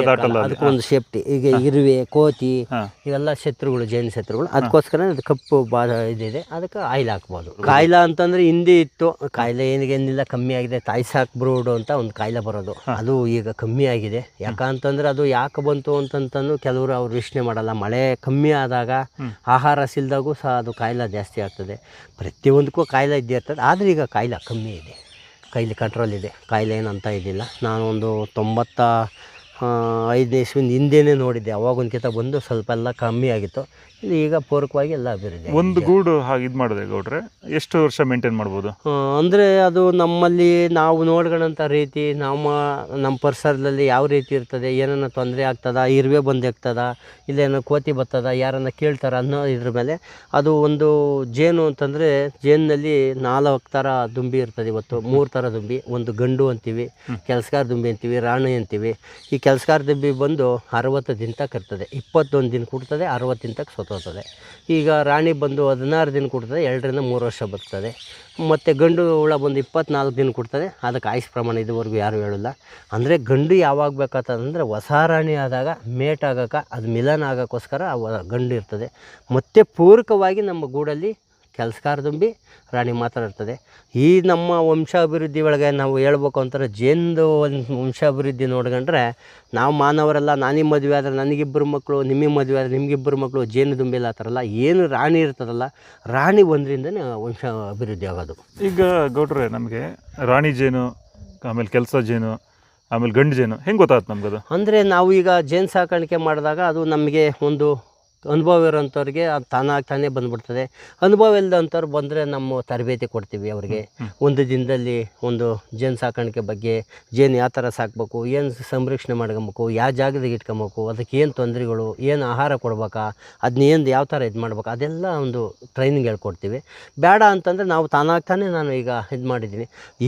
ದಾಟಲ್ಲ ಅಲ್ಲಿ. ಅದಕ್ಕೆ ಒಂದು ಸೇಫ್ಟಿ ಈಗ ಇರುವೆ ಕೋತಿ. ಇವೆಲ್ಲ ಶತ್ರುಗಳು ಜೈನ ಶತ್ರುಗಳು. ಅದಕ್ಕೋಸ್ಕರ ಇದು ಕಪ್ಪು ಬಾ ಇದಿದೆ. ಅದಕ್ಕೆ ಆಯಿಲ್ ಹಾಕ್ಬೋದು. ಕಾಯಿಲೆ ಅಂತಂದ್ರೆ ಹಿಂದೆ ಇತ್ತು. ಕಾಯಿಲೆ ಏನಿಲ್ಲ ಕಮ್ಮಿ ಆಗಿದೆ. ತಾಯಿ ಸಾಕ್ ಬ್ರೋಡು ಅಂತ ಒಂದು ಕಾಯಿಲೆ ಬರೋದು. ಅದು ಈಗ ಕಮ್ಮಿ ಆಗಿದೆ. ಯಾಕಂತಂದ್ರೆ ಅದು ಯಾಕೆ ಬಂತು ಅಂತಂತಂದು ಕೆಲವರು ಅವ್ರು ವೀಕ್ಷಣೆ ಮಾಡಲ್ಲ. ಮಳೆ ಕಮ್ಮಿ ಆದಾಗ ಆಹಾರ ಸಿಲ್ದಾಗೂ ಸಹ ಅದು ಕಾಯಿಲೆ ಜಾಸ್ತಿ ಆಗ್ತದೆ. ಪ್ರತಿಯೊಂದಕ್ಕೂ ಕಾಯಿಲೆ ಇದ್ದೇ ಇರ್ತದೆ ಆದರೆ ಈಗ ಕಾಯಿಲೆ ಕಮ್ಮಿ ಇದೆ. ಕೈಲಿ ಕಂಟ್ರೋಲ್ ಇದೆ. ಕಾಯಿಲೆ ಏನಂತ ಇದ್ದಿಲ್ಲ ನಾನು ಒಂದು ತೊಂಬತ್ತ ಐದು ಐದನೇ ಹಿಂದೆಯೇ ನೋಡಿದ್ದೆ. ಅವಾಗೊಂದ್ಕಿಂತ ಬಂದು ಸ್ವಲ್ಪ ಎಲ್ಲ ಕಮ್ಮಿ ಆಗಿತ್ತು. ಇದು ಈಗ ಪೂರಕವಾಗಿ ಎಲ್ಲ ಅಭಿವೃದ್ಧಿ ಒಂದು ಗೂಡು ಹಾಗೆ ಇದು ಮಾಡಿದೆ ಗೌಡ್ರೆ. ಎಷ್ಟು ವರ್ಷ ಮೇಂಟೈನ್ ಮಾಡ್ಬೋದು? ಅಂದರೆ ಅದು ನಮ್ಮಲ್ಲಿ ನಾವು ನೋಡ್ಕೊಳ್ಳೋಂಥ ರೀತಿ ನಮ್ಮ ನಮ್ಮ ಪರಿಸರದಲ್ಲಿ ಯಾವ ರೀತಿ ಇರ್ತದೆ ಏನನ್ನ ತೊಂದರೆ ಆಗ್ತದ ಇರುವೆ ಬಂದು ಆಗ್ತದ ಇಲ್ಲೇನೋ ಕೋತಿ ಬರ್ತದ ಯಾರನ್ನ ಕೇಳ್ತಾರ ಅನ್ನೋ ಇದ್ರ ಮೇಲೆ ಅದು ಒಂದು ಜೇನು ಅಂತಂದರೆ ಜೇನಿನಲ್ಲಿ ನಾಲ್ಕು ಥರ ದುಂಬಿ ಇರ್ತದೆ ಇವತ್ತು. ಮೂರು ಥರ ದುಂಬಿ ಒಂದು ಗಂಡು ಅಂತೀವಿ ಕೆಲಸಗಾರ ದುಂಬಿ ಅಂತೀವಿ ರಾಣಿ ಅಂತೀವಿ. ಈ ಕೆಲಸಗಾರ ದುಂಬಿ ಬಂದು ಅರವತ್ತು ದಿನ ತಕ್ಕ ಇರ್ತದೆ. ಇಪ್ಪತ್ತೊಂದು ದಿನ ಕೊಡ್ತದೆ ಅರವತ್ತು ದಿನ ತನಕ ಸತ್ತೋಗ್ತದೆ ಈಗ ರಾಣಿ ಬಂದು ಹದಿನಾರು ದಿನ ಕೊಡ್ತದೆ, ಎರಡರಿಂದ ಮೂರು ವರ್ಷ ಬರ್ತದೆ. ಮತ್ತು ಗಂಡು ಹುಳ ಬಂದು ಇಪ್ಪತ್ನಾಲ್ಕು ದಿನ ಕೊಡ್ತದೆ. ಅದಕ್ಕೆ ಆಯುಷ್ ಪ್ರಮಾಣ ಇದುವರೆಗೂ ಯಾರೂ ಹೇಳಿಲ್ಲ. ಅಂದರೆ ಗಂಡು ಯಾವಾಗ ಬೇಕಾಗ್ತದಂದ್ರೆ ಹೊಸ ರಾಣಿ ಆದಾಗ, ಮೇಟ್ ಆಗೋಕೆ, ಅದು ಮಿಲನ ಆಗೋಕ್ಕೋಸ್ಕರ ಗಂಡು ಇರ್ತದೆ. ಮತ್ತು ಪೂರಕವಾಗಿ ನಮ್ಮ ಗೂಡಲ್ಲಿ ಕೆಲಸಕಾರ ತುಂಬಿ ರಾಣಿ ಮಾತ್ರ ಇರ್ತದೆ ಈ ನಮ್ಮ ವಂಶಾಭಿವೃದ್ಧಿ ಒಳಗೆ ನಾವು ಹೇಳ್ಬೇಕು ಅಂತಾರೆ ಜೇನ್ದು ಒಂದು ವಂಶಾಭಿವೃದ್ಧಿ ನೋಡ್ಕೊಂಡ್ರೆ ನಾವು ಮಾನವರೆಲ್ಲ ನಾನಿಗೆ ಮದುವೆ ಆದರೆ ನನಗಿಬ್ಬರು ಮಕ್ಕಳು ನಿಮಗೆ ಮದುವೆ ಆದರೆ ನಿಮಗಿಬ್ಬರು ಮಕ್ಕಳು ಜೇನು ದುಂಬಿಲ್ಲ ಆ ಥರ ಎಲ್ಲ ಏನು ರಾಣಿ ಇರ್ತದಲ್ಲ ರಾಣಿ ಒಂದರಿಂದನೇ ವಂಶ ಅಭಿವೃದ್ಧಿ ಆಗೋದು. ಈಗ ಗೌಡ್ರೆ ನಮಗೆ ರಾಣಿ ಜೇನು ಆಮೇಲೆ ಕೆಲಸ ಜೇನು ಆಮೇಲೆ ಗಂಡು ಜೇನು ಹೆಂಗೆ ಗೊತ್ತಾಯ್ತು ಅದು ಅಂದರೆ ನಾವು ಈಗ ಜೇನು ಸಾಕಾಣಿಕೆ ಮಾಡಿದಾಗ ಅದು ನಮಗೆ ಒಂದು ಅನುಭವ ಇರೋಂಥವ್ರಿಗೆ ಅದು ತಾನಾಗಿ ತಾನೇ ಬಂದುಬಿಡ್ತದೆ. ಅನುಭವ ಇಲ್ಲದಂಥವ್ರು ಬಂದರೆ ನಮ್ಮ ತರಬೇತಿ ಕೊಡ್ತೀವಿ ಅವ್ರಿಗೆ. ಒಂದು ದಿನದಲ್ಲಿ ಒಂದು ಜೇನು ಸಾಕಾಣಿಕೆ ಬಗ್ಗೆ ಜೇನು ಯಾವ ಥರ ಸಾಕಬೇಕು ಏನು ಸಂರಕ್ಷಣೆ ಮಾಡ್ಕೊಬೇಕು ಯಾವ ಜಾಗದಾಗ ಇಟ್ಕೊಬೇಕು ಅದಕ್ಕೆ ಏನು ತೊಂದರೆಗಳು ಏನು ಆಹಾರ ಕೊಡ್ಬೇಕಾ ಅದನ್ನೇನು ಯಾವ ಥರ ಇದು ಮಾಡ್ಬೇಕು ಅದೆಲ್ಲ ಒಂದು ಟ್ರೈನಿಂಗ್ ಹೇಳ್ಕೊಡ್ತೀವಿ. ಬೇಡ ಅಂತಂದರೆ ನಾವು ತಾನಾಗಿ ತಾನೇ ನಾನು ಈಗ ಇದು ಮಾಡಿದ್ದೀನಿ.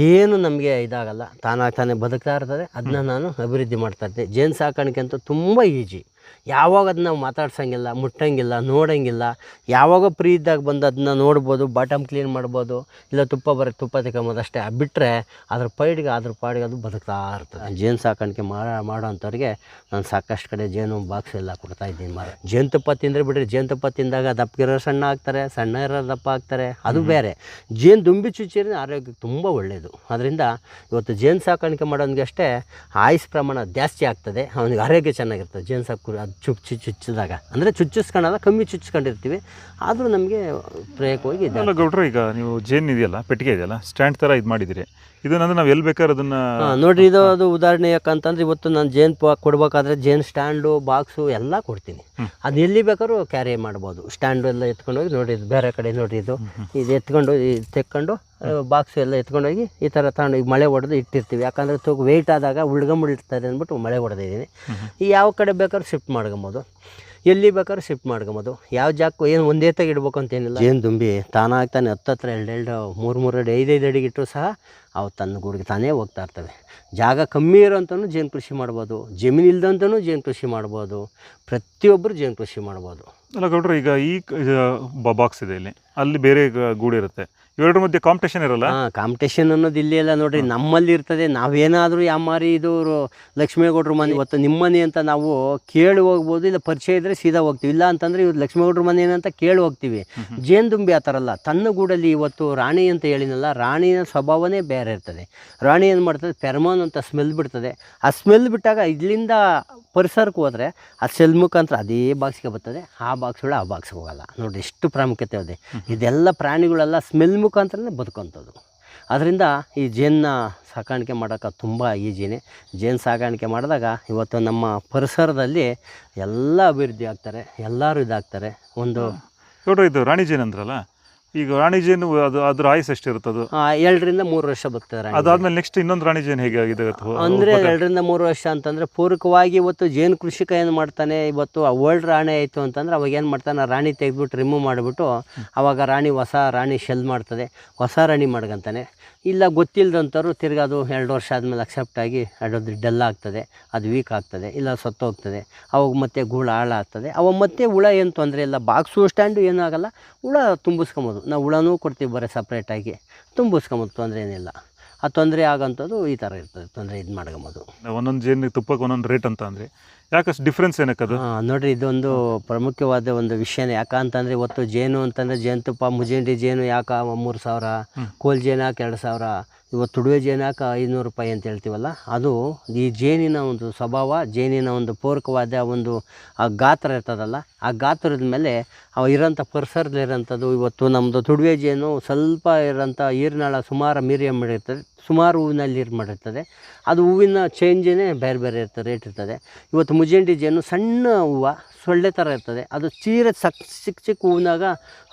ಏನು ನಮಗೆ ಇದಾಗಲ್ಲ. ತಾನಾಗಿ ತಾನೇ ಬದುಕ್ತಾ ಇರ್ತದೆ. ಅದನ್ನ ನಾನು ಅಭಿವೃದ್ಧಿ ಮಾಡ್ತಾ ಇರ್ತೀನಿ ಜೇನು ಸಾಕಾಣಿಕೆ ಅಂತೂ ತುಂಬ ಈಜಿ ಯಾವಾಗ ಅದನ್ನ ನಾವು ಮಾತಾಡ್ಸಂಗಿಲ್ಲ ಮುಟ್ಟಂಗಿಲ್ಲ ನೋಡಂಗಿಲ್ಲ. ಯಾವಾಗ ಫ್ರೀ ಇದ್ದಾಗ ಬಂದು ಅದನ್ನ ನೋಡ್ಬೋದು ಬಾಟಮ್ ಕ್ಲೀನ್ ಮಾಡ್ಬೋದು ಇಲ್ಲ ತುಪ್ಪ ಬರೋ ತುಪ್ಪ ತೆಗೊಂಬೋದು ಅಷ್ಟೇ. ಬಿಟ್ಟರೆ ಅದ್ರ ಪೈಡ್ಗೆ ಅದ್ರ ಪಾಡಿಗೆ ಅದು ಬದುಕ್ತಾ ಇರ್ತದೆ. ಜೇನು ಸಾಕಾಣಿಕೆ ಮಾಡೋ ಮಾಡೋಂಥವ್ರಿಗೆ ನಾನು ಸಾಕಷ್ಟು ಕಡೆ ಜೇನು ಬಾಕ್ಸ್ ಎಲ್ಲ ಕೊಡ್ತಾ ಇದ್ದೀನಿ ಮಾರ ಜೇನುತುಪ್ಪ ತಿಂದರೆ ಬಿಡ್ರಿ. ಜೇನುತುಪ್ಪ ತಿಂದಾಗ ದಪ್ಪಗಿರೋ ಸಣ್ಣ ಆಗ್ತಾರೆ ಸಣ್ಣ ಇರೋ ದಪ್ಪ ಆಗ್ತಾರೆ. ಅದು ಬೇರೆ. ಜೇನು ದುಂಬಿ ಚುಚ್ಚಿರಿ ಆರೋಗ್ಯಕ್ಕೆ ತುಂಬ ಒಳ್ಳೆಯದು ಅದರಿಂದ ಇವತ್ತು ಜೇನು ಸಾಕಾಣಿಕೆ ಮಾಡೋನಿಗೆ ಅಷ್ಟೇ ಆಯುಸ್ ಪ್ರಮಾಣ ಜಾಸ್ತಿ ಆಗ್ತದೆ. ಅವನಿಗೆ ಆರೋಗ್ಯ ಚೆನ್ನಾಗಿರ್ತದೆ. ಜೇನು ಸಾಕು ಅದು ಚುಚ್ಚಿ ಚುಚ್ಚಿದಾಗ. ಅಂದರೆ ಚುಚ್ಚಿಸ್ಕೊಳ್ಳಲ್ಲ ಕಮ್ಮಿ ಚುಚ್ಚಿಸ್ಕೊಂಡಿರ್ತೀವಿ. ಆದರೂ ನಮಗೆ ಪ್ರಯೋಗವಾಗಿ ಇದೆ. ಅಲ್ಲ ಗೌಡ್ರೆ ಈಗ ನೀವು ಜೇನು ಇದೆಯಲ್ಲ ಪೆಟ್ಟಿಗೆ ಇದೆಯಲ್ಲ ಸ್ಟ್ಯಾಂಡ್ ಥರ ಇದು ಮಾಡಿದಿರಿ. ಇದನ್ನಂದ್ರೆ ನಾವು ಎಲ್ಲಿ ಬೇಕಾದ್ರೆ ಅದನ್ನು ನೋಡಿರಿ ಇದು ಅದು ಉದಾಹರಣೆ ಯಾಕಂತಂದ್ರೆ ಇವತ್ತು ನಾನು ಜೇನು ಪ ಕೊಡ್ಬೇಕಾದ್ರೆ ಜೇನು ಸ್ಟ್ಯಾಂಡು ಬಾಕ್ಸು ಎಲ್ಲ ಕೊಡ್ತೀನಿ. ಅದು ಎಲ್ಲಿ ಬೇಕಾದ್ರೂ ಕ್ಯಾರಿ ಮಾಡ್ಬೋದು. ಸ್ಟ್ಯಾಂಡು ಎಲ್ಲ ಎತ್ಕೊಂಡೋಗಿ ನೋಡಿ ಇದು ಬೇರೆ ಕಡೆ ನೋಡಿ ಇದು ಇದು ಎತ್ಕೊಂಡು ಇದು ತೆಕ್ಕೊಂಡು ಬಾಕ್ಸು ಎಲ್ಲ ಎತ್ಕೊಂಡೋಗಿ ಈ ಥರ ತಗೊಂಡು ಈಗ ಮಳೆ ಹೊಡೆದು ಇಟ್ಟಿರ್ತೀವಿ. ಯಾಕಂದರೆ ತೂಕ ವೆಯ್ಟ್ ಆದಾಗ ಉಳ್ಗಂಬಿಡ್ತಾರೆ ಅಂದ್ಬಿಟ್ಟು ಮಳೆ ಹೊಡೆದಿದ್ದೀನಿ ಈ ಯಾವ ಕಡೆ ಬೇಕಾದ್ರೂ ಶಿಫ್ಟ್ ಮಾಡ್ಕೊಬೋದು. ಎಲ್ಲಿ ಬೇಕಾದ್ರೂ ಶಿಫ್ಟ್ ಮಾಡ್ಕೊಬೋದು. ಯಾವ ಜಾಗಕ್ಕೂ ಏನು ಒಂದೇ ತಗ ಇಡ್ಬೇಕು ಅಂತೇನಿಲ್ಲ ಏನು ದುಂಬಿ ತಾನಾಗಿ ತಾನೆ ಹತ್ತತ್ರ ಎರಡು ಎರಡು ಮೂರು ಮೂರು ಅಡಿ ಐದೈದು ಅಡಿಗೆ ಇಟ್ಟರು ಸಹ ಅವು ತನ್ನ ಗೂಡಿಗೆ ತಾನೇ ಹೋಗ್ತಾ ಇರ್ತವೆ. ಜಾಗ ಕಮ್ಮಿ ಇರೋಂಥನೂ ಜೇನು ಕೃಷಿ ಮಾಡ್ಬೋದು. ಜಮೀನು ಇಲ್ದಂತನೂ ಜೇನು ಕೃಷಿ ಮಾಡ್ಬೋದು. ಪ್ರತಿಯೊಬ್ಬರು ಜೇನು ಕೃಷಿ ಮಾಡ್ಬೋದು. ಅಲ್ಲ ಗೌಡ್ರು ಈಗ ಈ ಬಾಕ್ಸ್ ಇದೆ ಇಲ್ಲಿ. ಅಲ್ಲಿ ಬೇರೆ ಗ- ಇವೆರಡರ ಮಧ್ಯೆ ಕಾಂಪಿಟೇಷನ್ ಇರಲ್ಲ? ಹಾಂ ಕಾಂಪಿಟೇಷನ್ ಅನ್ನೋದು ಇಲ್ಲಿ ಎಲ್ಲ ನೋಡ್ರಿ. ನಮ್ಮಲ್ಲಿ ಇರ್ತದೆ. ನಾವೇನಾದರೂ ಯಾಮಾರಿ ಇದು ಲಕ್ಷ್ಮೇಗೌಡರು ಮನೆ ಇವತ್ತು ನಿಮ್ಮನೆ ಅಂತ ನಾವು ಕೇಳಿ ಹೋಗ್ಬೋದು ಇಲ್ಲ ಪರಿಚಯ ಇದ್ದರೆ ಸೀದಾ ಹೋಗ್ತೀವಿ. ಇಲ್ಲ ಅಂತಂದ್ರೆ ಇವತ್ತು ಲಕ್ಷ್ಮೇಗೌಡ್ರ ಮನೆ ಏನಂತ ಕೇಳಿ ಹೋಗ್ತೀವಿ. ಜೇನುದುಂಬಿ ಆ ಥರ ಅಲ್ಲ. ತನ್ನ ಗೂಡಲ್ಲಿ ಇವತ್ತು ರಾಣಿ ಅಂತ ಹೇಳಿನಲ್ಲ ರಾಣಿಯ ಸ್ವಭಾವನೇ ಬೇರೆ ಇರ್ತದೆ. ರಾಣಿ ಏನು ಮಾಡ್ತದೆ? ಪೆರ್ಮಾನ್ ಅಂತ ಸ್ಮೆಲ್ ಬಿಡ್ತದೆ. ಆ ಸ್ಮೆಲ್ ಬಿಟ್ಟಾಗ ಇಲ್ಲಿಂದ ಪರಿಸರಕ್ಕೆ ಹೋದರೆ ಆ ಸೆಲ್ ಮುಖಾಂತರ ಅದೇ ಬಾಕ್ಸ್ಗೆ ಬರ್ತದೆ. ಆ ಬಾಕ್ಸ್ಗಳು ಆ ಬಾಕ್ಸ್ಗೆ ಹೋಗಲ್ಲ. ನೋಡಿ ಎಷ್ಟು ಪ್ರಾಮುಖ್ಯತೆ ಇದೆ. ಇದೆಲ್ಲ ಪ್ರಾಣಿಗಳೆಲ್ಲ ಸ್ಮೆಲ್ ಮುಖಾಂತರನೇ ಬದುಕೋಂಥದ್ದು ಅದರಿಂದ ಈ ಜೇನ್ನ ಸಾಕಾಣಿಕೆ ಮಾಡೋಕೆ ತುಂಬ ಈಜಿನೇ ಜೇನು ಸಾಕಾಣಿಕೆ ಮಾಡಿದಾಗ ಇವತ್ತು ನಮ್ಮ ಪರಿಸರದಲ್ಲಿ ಎಲ್ಲ ಅಭಿವೃದ್ಧಿ ಆಗ್ತಾರೆ, ಎಲ್ಲರೂ ಇದಾಗ್ತಾರೆ. ಒಂದು ನೋಡ್ರಿ, ಇದು ರಾಣಿ ಜೇನು ಅಂದ್ರಲ್ಲ? ಈಗ ರಾಣಿ ಜೇನು ಅದು ಅದ್ರ ಆಯುಸ್ ಎಷ್ಟಿರುತ್ತದು ಎರಡರಿಂದ ಮೂರು ವರ್ಷ ಬರ್ತದೆ ಅದಾದ್ಮೇಲೆ ನೆಕ್ಸ್ಟ್ ಇನ್ನೊಂದು ರಾಣಿ ಜೇನು ಹೇಗೆ ಆಗಿದೆ ಅಂದ್ರೆ ಎರಡರಿಂದ ಮೂರು ವರ್ಷ ಅಂತಂದ್ರೆ ಪೂರಕವಾಗಿ ಇವತ್ತು ಜೇನು ಕೃಷಿಕ ಏನು ಮಾಡ್ತಾನೆ ಇವತ್ತು ಓಲ್ಡ್ ರಾಣಿ ಆಯಿತು ಅಂತಂದ್ರೆ ಅವಾಗ ಏನು ಮಾಡ್ತಾನೆ ರಾಣಿ ತೆಗೆದ್ಬಿಟ್ಟು ರಿಮೂವ್ ಮಾಡಿಬಿಟ್ಟು ಅವಾಗ ರಾಣಿ ಹೊಸ ರಾಣಿ ಶೆಲ್ ಮಾಡ್ತದೆ. ಹೊಸ ರಾಣಿ ಮಾಡ್ಕೊಂತಾನೆ. ಇಲ್ಲ ಗೊತ್ತಿಲ್ಲದಂಥವ್ರು ತಿರ್ಗಿ ಅದು ಎರಡು ವರ್ಷ ಆದಮೇಲೆ ಅಕ್ಸೆಪ್ಟ್ ಆಗಿ ಅದು ಡಲ್ ಆಗ್ತದೆ ಅದು ವೀಕ್ ಆಗ್ತದೆ ಇಲ್ಲ ಸತ್ತೋಗ್ತದೆ. ಅವಾಗ ಮತ್ತೆ ಗೂಳ ಹಾಳಾಗ್ತದೆ. ಅವಾಗ ಮತ್ತೆ ಹುಳ ಏನು ತೊಂದರೆ ಇಲ್ಲ. ಬಾಕ್ಸು ಸ್ಟ್ಯಾಂಡು ಏನೂ ಆಗಲ್ಲ. ಹುಳ ತುಂಬಿಸ್ಕೊಬೋದು. ನಾವು ಹುಳನೂ ಕೊಡ್ತೀವಿ ಬರೀ ಸಪ್ರೇಟಾಗಿ ತುಂಬಿಸ್ಕೊಂಬೋದು ತೊಂದರೆ ಏನಿಲ್ಲ. ಆ ತೊಂದರೆ ಆಗೋಂಥದ್ದು ಈ ಥರ ಇರ್ತದೆ ತೊಂದರೆ ಇದು ಮಾಡ್ಕೊಬೋದು. ಒಂದೊಂದು ಜೇನು ತುಪ್ಪಕ್ಕೆ ಒಂದೊಂದು ರೇಟ್ ಅಂತ ಅಂದರೆ ಯಾಕಷ್ಟು ಡಿಫ್ರೆನ್ಸ್ ಏನಕ್ಕೆ ಅದು? ಹಾಂ ನೋಡಿರಿ ಇದೊಂದು ಪ್ರಮುಖವಾದ ಒಂದು ವಿಷಯನೇ. ಯಾಕಂತಂದರೆ ಇವತ್ತು ಜೇನು ಅಂತಂದರೆ ಜೇನುತುಪ್ಪ ಮುಜೇಂಡಿ ಜೇನು ಯಾಕೆ ಮೂರು ಸಾವಿರ ಕೋಲ್ ಜೇನು ಯಾಕೆ ಎರಡು ಸಾವಿರ ಇವತ್ತು ತುಡುವೆ ಜೇನು ಯಾಕೆ ಐನೂರು ರೂಪಾಯಿ ಅಂತ ಹೇಳ್ತೀವಲ್ಲ, ಅದು ಈ ಜೇನಿನ ಒಂದು ಸ್ವಭಾವ, ಜೇನಿನ ಒಂದು ಪೂರಕವಾದ ಒಂದು, ಆ ಗಾತ್ರ ಇರ್ತದಲ್ಲ, ಆ ಗಾತ್ರದ ಮೇಲೆ ಅವ ಇರೋಂಥ ಪರಿಸರದಲ್ಲಿರೋಂಥದ್ದು ಇವತ್ತು ನಮ್ಮದು ತುಡುವೆ ಜೇನು ಸ್ವಲ್ಪ ಇರೋಂಥ ಈರ್ನಾಳ ಸುಮಾರು ಮೀರಿಯಮ್ ಮಾಡಿರ್ತದೆ ಸುಮಾರು ಹೂವಿನಲ್ಲಿ ಇದು ಮಾಡಿರ್ತದೆ. ಅದು ಹೂವಿನ ಚೇಂಜೇ ಬೇರೆ ಬೇರೆ ಇರ್ತದೆ ರೇಟ್ ಇರ್ತದೆ. ಇವತ್ತು ಮುಜೆಂಡಿ ಜೇನು ಸಣ್ಣ ಹೂವು, ಸೊಳ್ಳೆ ಥರ ಇರ್ತದೆ. ಅದು ಚೀರ ಸಕ್ ಚಿಕ್ಕ ಚಿಕ್ಕ ಹೂವಿನಾಗ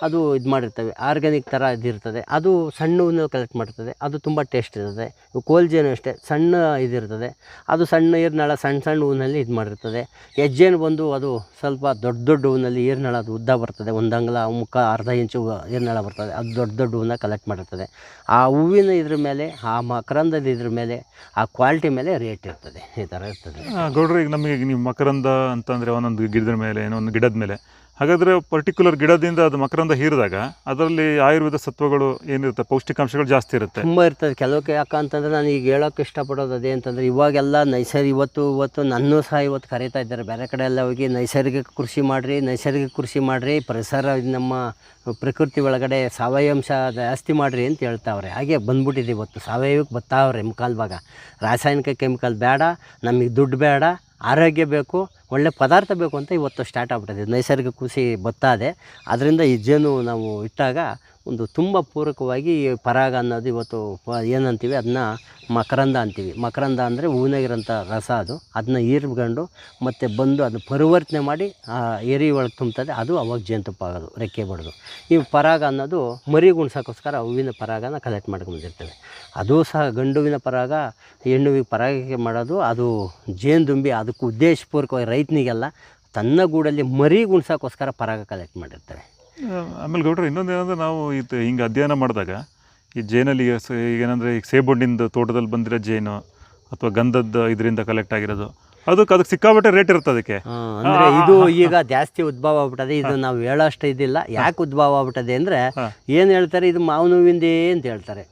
ಅದು ಇದು ಮಾಡಿರ್ತವೆ. ಆರ್ಗ್ಯಾನಿಕ್ ಥರ ಇದಿರ್ತದೆ ಅದು ಸಣ್ಣ ಹೂವಿನ ಕಲೆಕ್ಟ್ ಮಾಡ್ತದೆ. ಅದು ತುಂಬ ಟೇಸ್ಟ್ ಇರ್ತದೆ. ಕೋಲ್ ಜೇನು ಅಷ್ಟೇ, ಸಣ್ಣ ಇದಿರ್ತದೆ ಅದು ಸಣ್ಣ ಈರ್ನಾಳ ಸಣ್ಣ ಸಣ್ಣ ಹೂವಿನಲ್ಲಿ ಇದು ಮಾಡಿರ್ತದೆ. ಹೆಜ್ಜೇನು ಬಂದು ಅದು ಸ್ವಲ್ಪ ದೊಡ್ಡ ದೊಡ್ಡ ಹೂವಿನಲ್ಲಿ ಈರ್ನಾಳ ಅದು ಉದ್ದ ಬರ್ತದೆ. ಒಂದು ಮುಖ, ಅರ್ಧ ಇಂಚು ಈರ್ನಾಳ ಬರ್ತದೆ. ಅದು ದೊಡ್ಡ ದೊಡ್ಡ ಹೂವನ್ನ ಕಲೆಕ್ಟ್ ಮಾಡಿರ್ತದೆ. ಆ ಹೂವಿನ ಇದ್ರ ಮೇಲೆ, ಆ ಮಕರಂದದ ಇದ್ರ ಮೇಲೆ ಆ ಕ್ವಾಲಿಟಿ ಮೇಲೆ ರೇಟ್ ಇರ್ತದೆ, ಈ ಥರ ಇರ್ತದೆ. ಗೌಡ್ರೆ, ಈಗ ನಮಗೆ ನೀವು ಮಕರಂದ ಅಂತಂದ್ರೆ ಒಂದೊಂದು ಗಿಡದ ಮೇಲೆ, ಏನೋ ಒಂದು ಗಿಡದ ಮೇಲೆ ಹಾಗಾದ್ರೆ ಪರ್ಟಿಕ್ಯುಲರ್ ಗಿಡದಿಂದ ಅದು ಮಕರಂದ ಹೀರಿದಾಗ ಅದರಲ್ಲಿ ಆಯುರ್ವೇದ ಸತ್ವಗಳು ಏನಿರುತ್ತೆ? ಪೌಷ್ಟಿಕಾಂಶಗಳು ಜಾಸ್ತಿ ಇರುತ್ತೆ. ತುಂಬ ಇರ್ತದೆ. ಕೆಲವಕ್ಕೆ ಯಾಕಂತಂದ್ರೆ ನಾನು ಈಗ ಹೇಳೋಕೆ ಇಷ್ಟಪಡೋದು ಅದೇ ಅಂತಂದರೆ ಇವಾಗೆಲ್ಲ ನೈಸರ್ಗಿಕ ಇವತ್ತು ಇವತ್ತು ನನ್ನೂ ಸಹ ಇವತ್ತು ಕರೀತಾ ಇದ್ದಾರೆ. ಬೇರೆ ಕಡೆ ಎಲ್ಲ ಹೋಗಿ ನೈಸರ್ಗಿಕ ಕೃಷಿ ಮಾಡಿರಿ, ನೈಸರ್ಗಿಕ ಕೃಷಿ ಮಾಡಿರಿ, ಪರಿಸರ ನಮ್ಮ ಪ್ರಕೃತಿ ಒಳಗಡೆ ಸಾವಯವಂಶ ಜಾಸ್ತಿ ಮಾಡಿರಿ ಅಂತ ಹೇಳ್ತಾವ್ರೆ. ಹಾಗೆ ಬಂದ್ಬಿಟ್ಟಿದೆ ಇವತ್ತು. ಸಾವಯವಕ್ಕೆ ಬತ್ತಾವ್ರೆ ಮುಖಾಲ್ ಭಾಗ ರಾಸಾಯನಿಕ ಕೆಮಿಕಲ್ ಬೇಡ, ನಮಗೆ ದುಡ್ಡು ಬೇಡ ಆರೋಗ್ಯ ಬೇಕು, ಒಳ್ಳೆ ಪದಾರ್ಥ ಬೇಕು ಅಂತ ಇವತ್ತು ಸ್ಟಾರ್ಟ್ ಆಗ್ಬಿಟ್ಟಿದೆ. ನೈಸರ್ಗಿಕ ಕೃಷಿ ಬತ್ತಾದೆ. ಅದರಿಂದ ಈ ಜೇನು ನಾವು ಇಟ್ಟಾಗ ಒಂದು ತುಂಬ ಪೂರಕವಾಗಿ ಪರಾಗ ಅನ್ನೋದು ಇವತ್ತು ಏನಂತೀವಿ ಅದನ್ನ ಮಕರಂದ ಅಂತೀವಿ. ಮಕರಂದ ಅಂದರೆ ಹೂವಿನಾಗಿರೋಂಥ ರಸ ಅದು. ಅದನ್ನ ಹೀರ್ಕೊಂಡು ಮತ್ತು ಬಂದು ಅದನ್ನ ಪರಿವರ್ತನೆ ಮಾಡಿ ಆ ಎರಿ ಒಳಗೆ ತುಂಬ್ತದೆ. ಅದು ಅವಾಗ ಜೇನುತುಪ್ಪ ಆಗೋದು ರೆಕ್ಕೆ ಬಡ್ದು. ಈ ಪರಾಗ ಅನ್ನೋದು ಮರಿ ಗುಣ್ಸೋಕ್ಕೋಸ್ಕರ ಹೂವಿನ ಪರಾಗನ ಕಲೆಕ್ಟ್ ಮಾಡ್ಕೊಂಡಿರ್ತೇವೆ. ಅದು ಸಹ ಗಂಡುವಿನ ಪರಾಗ ಹೆಣ್ಣುವಿಗೆ ಪರಾಗಕ್ಕೆ ಮಾಡೋದು. ಅದು ಜೇನು ದುಂಬಿ ಅದಕ್ಕೆ ಉದ್ದೇಶಪೂರ್ವಕವಾಗಿ ರೈತನಿಗೆಲ್ಲ ತನ್ನ ಗೂಡಲ್ಲಿ ಮರಿ ಗುಣ್ಸೋಕ್ಕೋಸ್ಕರ ಪರಾಗ ಕಲೆಕ್ಟ್ ಮಾಡಿರ್ತೇವೆ. ಆ, ಆಮೇಲೆ ಗೌಡ್ರೆ ಇನ್ನೊಂದು ಏನಂದರೆ ನಾವು ಇದು ಹಿಂಗೆ ಅಧ್ಯಯನ ಮಾಡಿದಾಗ ಈ ಜೇನಲ್ಲಿ ಈಗ ಏನಂದ್ರೆ ಈಗ ಸೇಬಣ್ಣಿಂದ ತೋಟದಲ್ಲಿ ಬಂದಿರೋ ಜೇನು ಅಥವಾ ಗಂಧದ ಇದರಿಂದ ಕಲೆಕ್ಟ್ ಆಗಿರೋದು ಅದಕ್ಕೆ ಅದಕ್ಕೆ ಸಿಕ್ಕಾಪಟ್ಟೆ ರೇಟ್ ಇರುತ್ತೆ ಅದಕ್ಕೆ. ಅಂದ್ರೆ ಇದು ಈಗ ಜಾಸ್ತಿ ಉದ್ಭವ ಆಗ್ಬಿಟ್ಟದೆ ಇದು ನಾವು ಹೇಳೋಷ್ಟು ಇದಿಲ್ಲ. ಯಾಕೆ ಉದ್ಭವ ಆಗ್ಬಿಟ್ಟದೆ ಅಂದರೆ. ಏನು ಹೇಳ್ತಾರೆ ಇದು ಮಾವಿನ ಹೂವಿಂದೇ ಅಂತ ಹೇಳ್ತಾರೆ.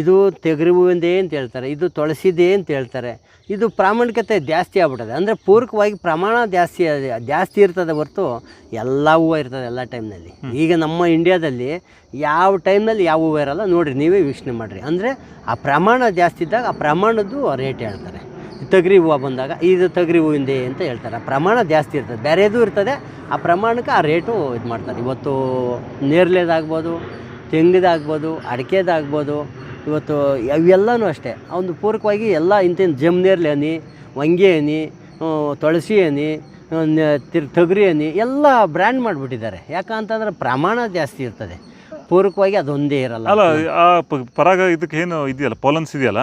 ಇದು ತೆಗರಿ ಹೂವಿಂದೇ ಅಂತ ಹೇಳ್ತಾರೆ ಇದು ತುಳಸಿದೇ ಅಂತ ಹೇಳ್ತಾರೆ. ಇದು ಪ್ರಾಮಾಣಿಕತೆ ಜಾಸ್ತಿ ಆಗ್ಬಿಟ್ಟದೆ. ಅಂದರೆ ಪೂರಕವಾಗಿ ಪ್ರಮಾಣ ಜಾಸ್ತಿ ಜಾಸ್ತಿ ಇರ್ತದೆ ಹೊರತು ಎಲ್ಲ ಹೂವು ಇರ್ತದೆ ಎಲ್ಲ ಟೈಮ್ನಲ್ಲಿ. ಈಗ ನಮ್ಮ ಇಂಡಿಯಾದಲ್ಲಿ ಯಾವ ಟೈಮ್ನಲ್ಲಿ ಯಾವ ಹೂವು ಇರೋಲ್ಲ ನೋಡಿರಿ ನೀವೇ ವೀಕ್ಷಣೆ ಮಾಡಿರಿ. ಅಂದರೆ ಆ ಪ್ರಮಾಣ ಜಾಸ್ತಿ ಇದ್ದಾಗ ಆ ಪ್ರಮಾಣದ್ದು ರೇಟ್ ಹೇಳ್ತಾರೆ. ತಗರಿ ಹೂವು ಬಂದಾಗ ಇದು ತಗರಿ ಹೂವಿಂದೆ ಅಂತ ಹೇಳ್ತಾರೆ. ಆ ಪ್ರಮಾಣ ಜಾಸ್ತಿ ಇರ್ತದೆ. ಬೇರೆದು ಇರ್ತದೆ ಆ ಪ್ರಮಾಣಕ್ಕೆ ಆ ರೇಟು ಇದು ಮಾಡ್ತಾರೆ ಇವತ್ತು ನೇರ್ಲೇದಾಗ್ಬೋದು ತೆಂಗದಾಗ್ಬೋದು ಅಡಿಕೆದಾಗ್ಬೋದು ಇವತ್ತು ಅವೆಲ್ಲನೂ ಅಷ್ಟೇ. ಒಂದು ಪೂರಕವಾಗಿ ಎಲ್ಲ ಇಂತಿನ ಜಮ್ನೇರ್ಲೆ ಹನಿ ವಂಗೆ ಆ, ತುಳಸಿ ಹನಿ ತಿರ್ ತೊಗರಿ ಹನಿ ಎಲ್ಲ ಬ್ರ್ಯಾಂಡ್ ಮಾಡಿಬಿಟ್ಟಿದ್ದಾರೆ. ಯಾಕಂತಂದ್ರೆ ಪ್ರಮಾಣ ಜಾಸ್ತಿ ಇರ್ತದೆ. ಪೂರಕವಾಗಿ ಅದೊಂದೇ ಇರಲ್ಲ. ಅಲ್ಲ ಆ ಪರಾಗ ಇದಕ್ಕೆ ಏನು ಇದೆಯಲ್ಲ ಪೋಲನ್ಸ್ ಇದೆಯಲ್ಲ?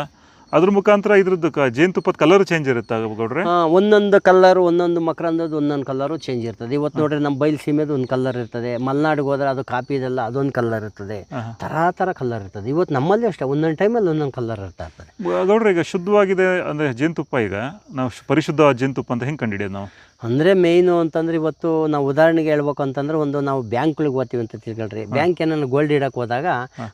ಅದ್ರ ಮುಖಾಂತರ ಇದ್ರದ್ದು ಜೇನುತುಪ್ಪದ ಕಲರ್ ಚೇಂಜ್ ಇರುತ್ತೆ ಗೌಡ್ರೆ? ಒಂದೊಂದು ಕಲರ್ ಒಂದೊಂದು ಮಕರಂದದ್ದು ಒಂದೊಂದು ಕಲ್ಲರು ಚೇಂಜ್ ಇರ್ತದೆ. ಇವತ್ತು ನೋಡ್ರಿ ನಮ್ಮ ಬೈಲ್ ಸೀಮೆದು ಒಂದು ಕಲರ್ ಇರ್ತದೆ. ಮಲ್ನಾಡಿಗೆ ಹೋದ್ರೆ ಅದು ಕಾಪಿದೆಲ್ಲ ಅದೊಂದು ಕಲರ್ ಇರ್ತದೆ. ತರಾ ತರ ಕಲರ್ ಕಲ್ಲರ್ ಇರ್ತದೆ. ಇವತ್ತು ನಮ್ಮಲ್ಲಿ ಅಷ್ಟೇ ಒಂದೊಂದು ಟೈಮಲ್ಲಿ ಒಂದೊಂದು ಕಲರ್ ಇರ್ತಾ ಇರ್ತದೆ. ನೋಡ್ರಿ ಗೌಡ್ರೆ ಈಗ ಶುದ್ಧವಾಗಿದೆ ಅಂದ್ರೆ ಜೇನುತುಪ್ಪ ಈಗ. ನಾವು ಪರಿಶುದ್ಧ ಜೇನುತುಪ್ಪ ಅಂತ ಹೆಂಗೆ ಕಂಡಿಡಿಯೋದು ನಾವು? ಅಂದರೆ ಮೇಯ್ನು ಅಂತಂದ್ರೆ ಇವತ್ತು ನಾವು ಉದಾಹರಣೆಗೆ ಹೇಳ್ಬೇಕು ಅಂತಂದ್ರೆ ಒಂದು ನಾವು ಬ್ಯಾಂಕ್ಗಳಿಗೆ ಹೋಗ್ತೀವಿ ಅಂತ ತಿಳ್ಕೊಳ್ರಿ. ಬ್ಯಾಂಕ್ ಏನಾದ್ರು ಗೋಲ್ಡ್ ಇಡಕ್ಕೆ ಹೋದಾಗ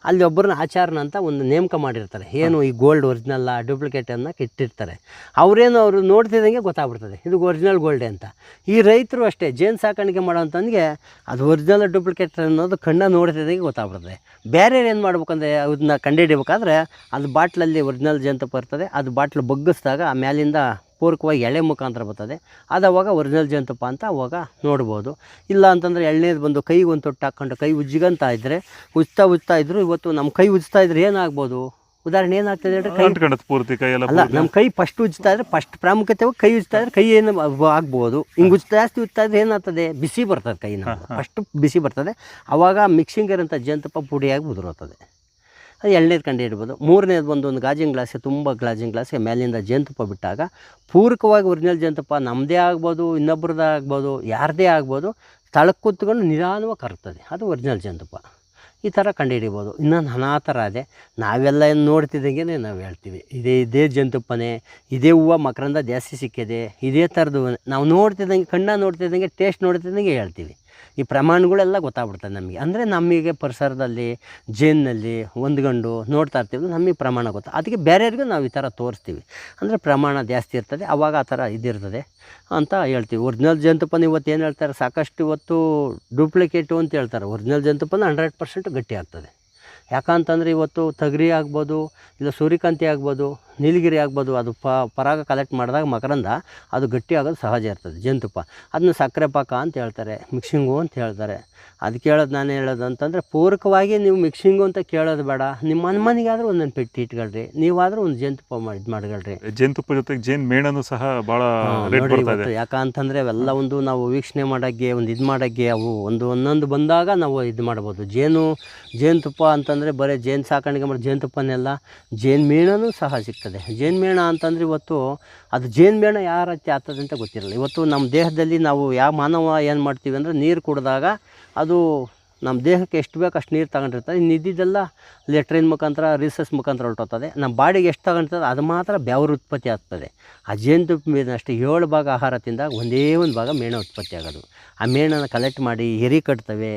ಅಲ್ಲಿ ಒಬ್ಬರನ್ನ ಆಚಾರನ ಅಂತ ಒಂದು ನೇಮಕ ಮಾಡಿರ್ತಾರೆ. ಏನು ಈ ಗೋಲ್ಡ್ ಒರಿಜಿನಲ್ಲ ಡೂಪ್ಲಿಕೇಟ್ ಅನ್ನ ಇಟ್ಟಿರ್ತಾರೆ ಅವರೇನು ಅವರು ನೋಡ್ತಿದ್ದಂಗೆ ಗೊತ್ತಾಗ್ಬಿಡ್ತದೆ. ಇದು ಒರಿಜಿನಲ್ ಗೋಲ್ಡೆ ಅಂತ. ಈ ರೈತರು ಅಷ್ಟೇ ಜೇನು ಸಾಕಾಣಿಕೆ ಮಾಡೋಂತಂದಿಗೆ ಅದು ಒರಿಜಿನಲ್ ಡೂಪ್ಲಿಕೇಟ್ ಅನ್ನೋದು ಕಣ್ಣ ನೋಡ್ತಿದ್ದಂಗೆ ಗೊತ್ತಾಗ್ಬಿಡ್ತದೆ. ಬೇರೆ ಏನು ಮಾಡ್ಬೇಕಂದ್ರೆ ಅದನ್ನ ಕಂಡುಹಿಡಿಬೇಕಾದ್ರೆ ಅದು ಬಾಟ್ಲಲ್ಲಿ ಒರಿಜಿನಲ್ ಜೇನು ತಪ್ಪ ಇರ್ತದೆ. ಅದು ಬಾಟ್ಲು ಬಗ್ಗಿಸಿದಾಗ ಆ ಮ್ಯಾಲಿಂದ ಪೂರಕವಾಗಿ ಎಳೆ ಮುಖಾಂತರ ಬರ್ತದೆ. ಅದು ಅವಾಗ ಒರಿಜಿನಲ್ ಜೇನುತುಪ್ಪ ಅಂತ ಅವಾಗ ನೋಡ್ಬೋದು. ಇಲ್ಲ ಅಂತಂದರೆ ಎಳ್ಳೇದು ಬಂದು ಕೈಗೆ ಒಂದು ತೊಟ್ಟು ಹಾಕ್ಕೊಂಡು ಕೈ ಉಜ್ಜಿಗಂತ ಇದ್ದರೆ ಉಜ್ತಾ ಉಜ್ತಾ ಇದ್ದರು ಇವತ್ತು ನಮ್ಮ ಕೈ ಉಜ್ತಾ ಇದ್ರೆ ಏನಾಗ್ಬೋದು? ಉದಾಹರಣೆ ಏನಾಗ್ತದೆ ಹೇಳಿದ್ರೆ ಪೂರ್ತಿ ಕೈ ಎಲ್ಲ ಅಲ್ಲ ನಮ್ಮ ಕೈ ಫಸ್ಟ್ ಉಜ್ತಾ ಇದ್ರೆ ಫಸ್ಟ್ ಪ್ರಾಮುಖ್ಯತೆ ಕೈ ಉಜ್ತಾ ಇದ್ರೆ ಕೈ ಏನು ಆಗ್ಬೋದು. ಹಿಂಗೆ ಉಜ್ತಾ ಜಾಸ್ತಿ ಉಜ್ತಾ ಇದ್ರೆ ಏನಾಗ್ತದೆ? ಬಿಸಿ ಬರ್ತದೆ ಕೈನ. ಫಸ್ಟ್ ಬಿಸಿ ಬರ್ತದೆ. ಅವಾಗ ಮಿಕ್ಸಿಂಗ್ ಇರೋಂಥ ಜೇನುತುಪ್ಪ ಪುಡಿಯಾಗಿ ಉದುರೋಗ್ತದೆ ಅದು ಎರಡನೇದು ಕಂಡು ಹಿಡ್ಬೋದು. ಮೂರನೇದು ಒಂದು ಒಂದು ಗಾಜಿನ ಗ್ಲಾಸ್ಗೆ, ತುಂಬ ಗ್ಲಾಜಿನ ಗ್ಲಾಸ್ಗೆ ಮೇಲಿಂದ ಜೇನುತುಪ್ಪ ಬಿಟ್ಟಾಗ ಪೂರಕವಾಗಿ ಒರಿಜಿನಲ್ ಜೇನುತುಪ್ಪ ನಮ್ಮದೇ ಆಗ್ಬೋದು, ಇನ್ನೊಬ್ರದ್ದೇ ಆಗ್ಬೋದು, ಯಾರದೇ ಆಗ್ಬೋದು ತಳಕ್ಕೆ ಕೂತ್ಕೊಂಡು ನಿಧಾನವಾಗಿ ಕರಗ್ತದೆ. ಅದು ಒರಿಜಿನಲ್ ಜೇನುತುಪ್ಪ. ಈ ಥರ ಕಂಡುಹಿಡಿಬೋದು ಇನ್ನೊಂದು ಹಣ ಥರ ಇದೆ ನಾವೆಲ್ಲ ಏನು ನೋಡ್ತಿದ್ದಂಗೆ ನಾವು ಹೇಳ್ತೀವಿ. ಇದೇ ಇದೇ ಜೇನುತುಪ್ಪನೇ, ಇದೇ ಹೂವು ಮಕರಂದ ಜಾಸ್ತಿ ಸಿಕ್ಕಿದೆ, ಇದೇ ಥರದ್ದು ನಾವು ನೋಡ್ತಿದ್ದಂಗೆ ಕಣ್ಣ ನೋಡ್ತಿದ್ದಂಗೆ, ಟೇಸ್ಟ್ ನೋಡ್ತಿದ್ದಂಗೆ ಹೇಳ್ತೀವಿ. ಈ ಪ್ರಮಾಣಗಳೆಲ್ಲ ಗೊತ್ತಾಗ್ಬಿಡ್ತದೆ ನಮಗೆ. ಅಂದರೆ ನಮಗೆ ಪರಿಸರದಲ್ಲಿ ಜೇನಿನಲ್ಲಿ ಹೊಂದ್ಕೊಂಡು ನೋಡ್ತಾ ಇರ್ತೀವಿ, ನಮಗೆ ಪ್ರಮಾಣ ಗೊತ್ತಾ ಅದಕ್ಕೆ ಬೇರೆಯವ್ರಿಗೂ ನಾವು ಈ ಥರ ತೋರಿಸ್ತೀವಿ. ಅಂದರೆ ಪ್ರಮಾಣ ಜಾಸ್ತಿ ಇರ್ತದೆ ಆವಾಗ ಆ ಥರ ಇದಿರ್ತದೆ ಅಂತ ಹೇಳ್ತೀವಿ. ಒರಿಜಿನಲ್ ಜೇನುತುಪ್ಪನ ಇವತ್ತು ಏನು ಹೇಳ್ತಾರೆ, ಸಾಕಷ್ಟು ಇವತ್ತು ಡೂಪ್ಲಿಕೇಟು ಅಂತ ಹೇಳ್ತಾರೆ. ಒರಿಜಿನಲ್ ಜೇನುತುಪ್ಪನ ಹಂಡ್ರೆಡ್ ಪರ್ಸೆಂಟ್ ಗಟ್ಟಿ ಆಗ್ತದೆ. ಯಾಕಂತಂದರೆ ಇವತ್ತು ತಗ್ರಿ ಆಗ್ಬೋದು, ಇಲ್ಲ ಸೂರ್ಯಕಾಂತಿ ಆಗ್ಬೋದು, ನೀಲಗಿರಿ ಆಗ್ಬೋದು, ಅದು ಪರಾಗ ಕಲೆಕ್ಟ್ ಮಾಡಿದಾಗ ಮಕರಂದ ಅದು ಗಟ್ಟಿ ಆಗೋದು ಸಹಜ ಇರ್ತದೆ, ಜೇನುತುಪ್ಪ. ಅದನ್ನ ಸಕ್ಕರೆ ಪಾಕ ಅಂತ ಹೇಳ್ತಾರೆ ಮಿಕ್ಸಿಂಗು ಅಂತ ಹೇಳ್ತಾರೆ. ಅದಕ್ಕೆ ಹೇಳೋದು ನಾನು ಹೇಳೋದು ಅಂತಂದರೆ ಪೂರಕವಾಗಿ ನೀವು ಮಿಕ್ಸಿಂಗು ಅಂತ ಕೇಳೋದು ಬೇಡ. ನಿಮ್ಮ ಮನೆ ಆದರೂ ಒಂದೊಂದು ಪೆಟ್ಟಿ ಇಟ್ಕೊಳ್ರಿ. ನೀವಾದರೂ ಒಂದು ಜೇನುತುಪ್ಪ ಮಾಡಿ ಇದು ಮಾಡ್ಕೊಳ್ರಿ. ಜೇನುತುಪ್ಪ ಜೊತೆಗೆ ಜೇನು ಮೇಣನು ಸಹ ಭಾಳ ನೋಡಿ ಯಾಕಂತಂದರೆ ಅವೆಲ್ಲ ಒಂದು ನಾವು ವೀಕ್ಷಣೆ ಮಾಡೋಕ್ಕೆ ಒಂದು ಇದು ಮಾಡೋಕ್ಕೆ ಅವು ಒಂದು ಒಂದೊಂದು ಬಂದಾಗ ನಾವು ಇದು ಮಾಡ್ಬೋದು. ಜೇನು ಜೇನುತುಪ್ಪ ಅಂತಂದರೆ ಬರೀ ಜೇನು ಸಾಕಾಣಿಕೆ ಮಾಡಿ ಜೇನುತುಪ್ಪನೆಲ್ಲ ಜೇನು ಮೇಣನೂ ಸಹ ಸಿಗ್ತದೆ. ಜೇನು ಮೇಣ ಅಂತಂದರೆ ಇವತ್ತು ಅದು ಜೇನು ಮೇಣ ಯಾವ ರೀತಿ ಆಗ್ತದೆ ಅಂತ ಗೊತ್ತಿರಲ್ಲ. ಇವತ್ತು ನಮ್ಮ ದೇಹದಲ್ಲಿ ನಾವು ಯಾವ ಮಾನವ ಏನು ಮಾಡ್ತೀವಿ ಅಂದರೆ ನೀರು ಕುಡಿದಾಗ ಅದು ನಮ್ಮ ದೇಹಕ್ಕೆ ಎಷ್ಟು ಬೇಕು ಅಷ್ಟು ನೀರು ತಗೊಂಡಿರ್ತದೆ. ಇನ್ನು ಇದ್ದಿದ್ದೆಲ್ಲ ಲೆಟ್ರಿನ್ ಮುಖಾಂತರ ರಿಸರ್ಚ್ ಮುಖಾಂತರ ಹೊರಟೋಗ್ತದೆ. ನಮ್ಮ ಬಾಡಿಗೆ ಎಷ್ಟು ತಗೊಂಡಿರ್ತದೆ ಅದು ಮಾತ್ರ ಬೆವರು ಉತ್ಪತ್ತಿ ಆಗ್ತದೆ. ಆ ಜೇನುತುಪ್ಪ ಮೇಣ ಅಷ್ಟೇ ಏಳು ಭಾಗ ಆಹಾರ ತಿಂದಾಗ ಒಂದೇ ಒಂದು ಭಾಗ ಮೇಣ ಉತ್ಪತ್ತಿ ಆಗೋದು. ಆ ಮೇಣನ ಕಲೆಕ್ಟ್ ಮಾಡಿ ಎರಿ ಕಟ್ತವೆ,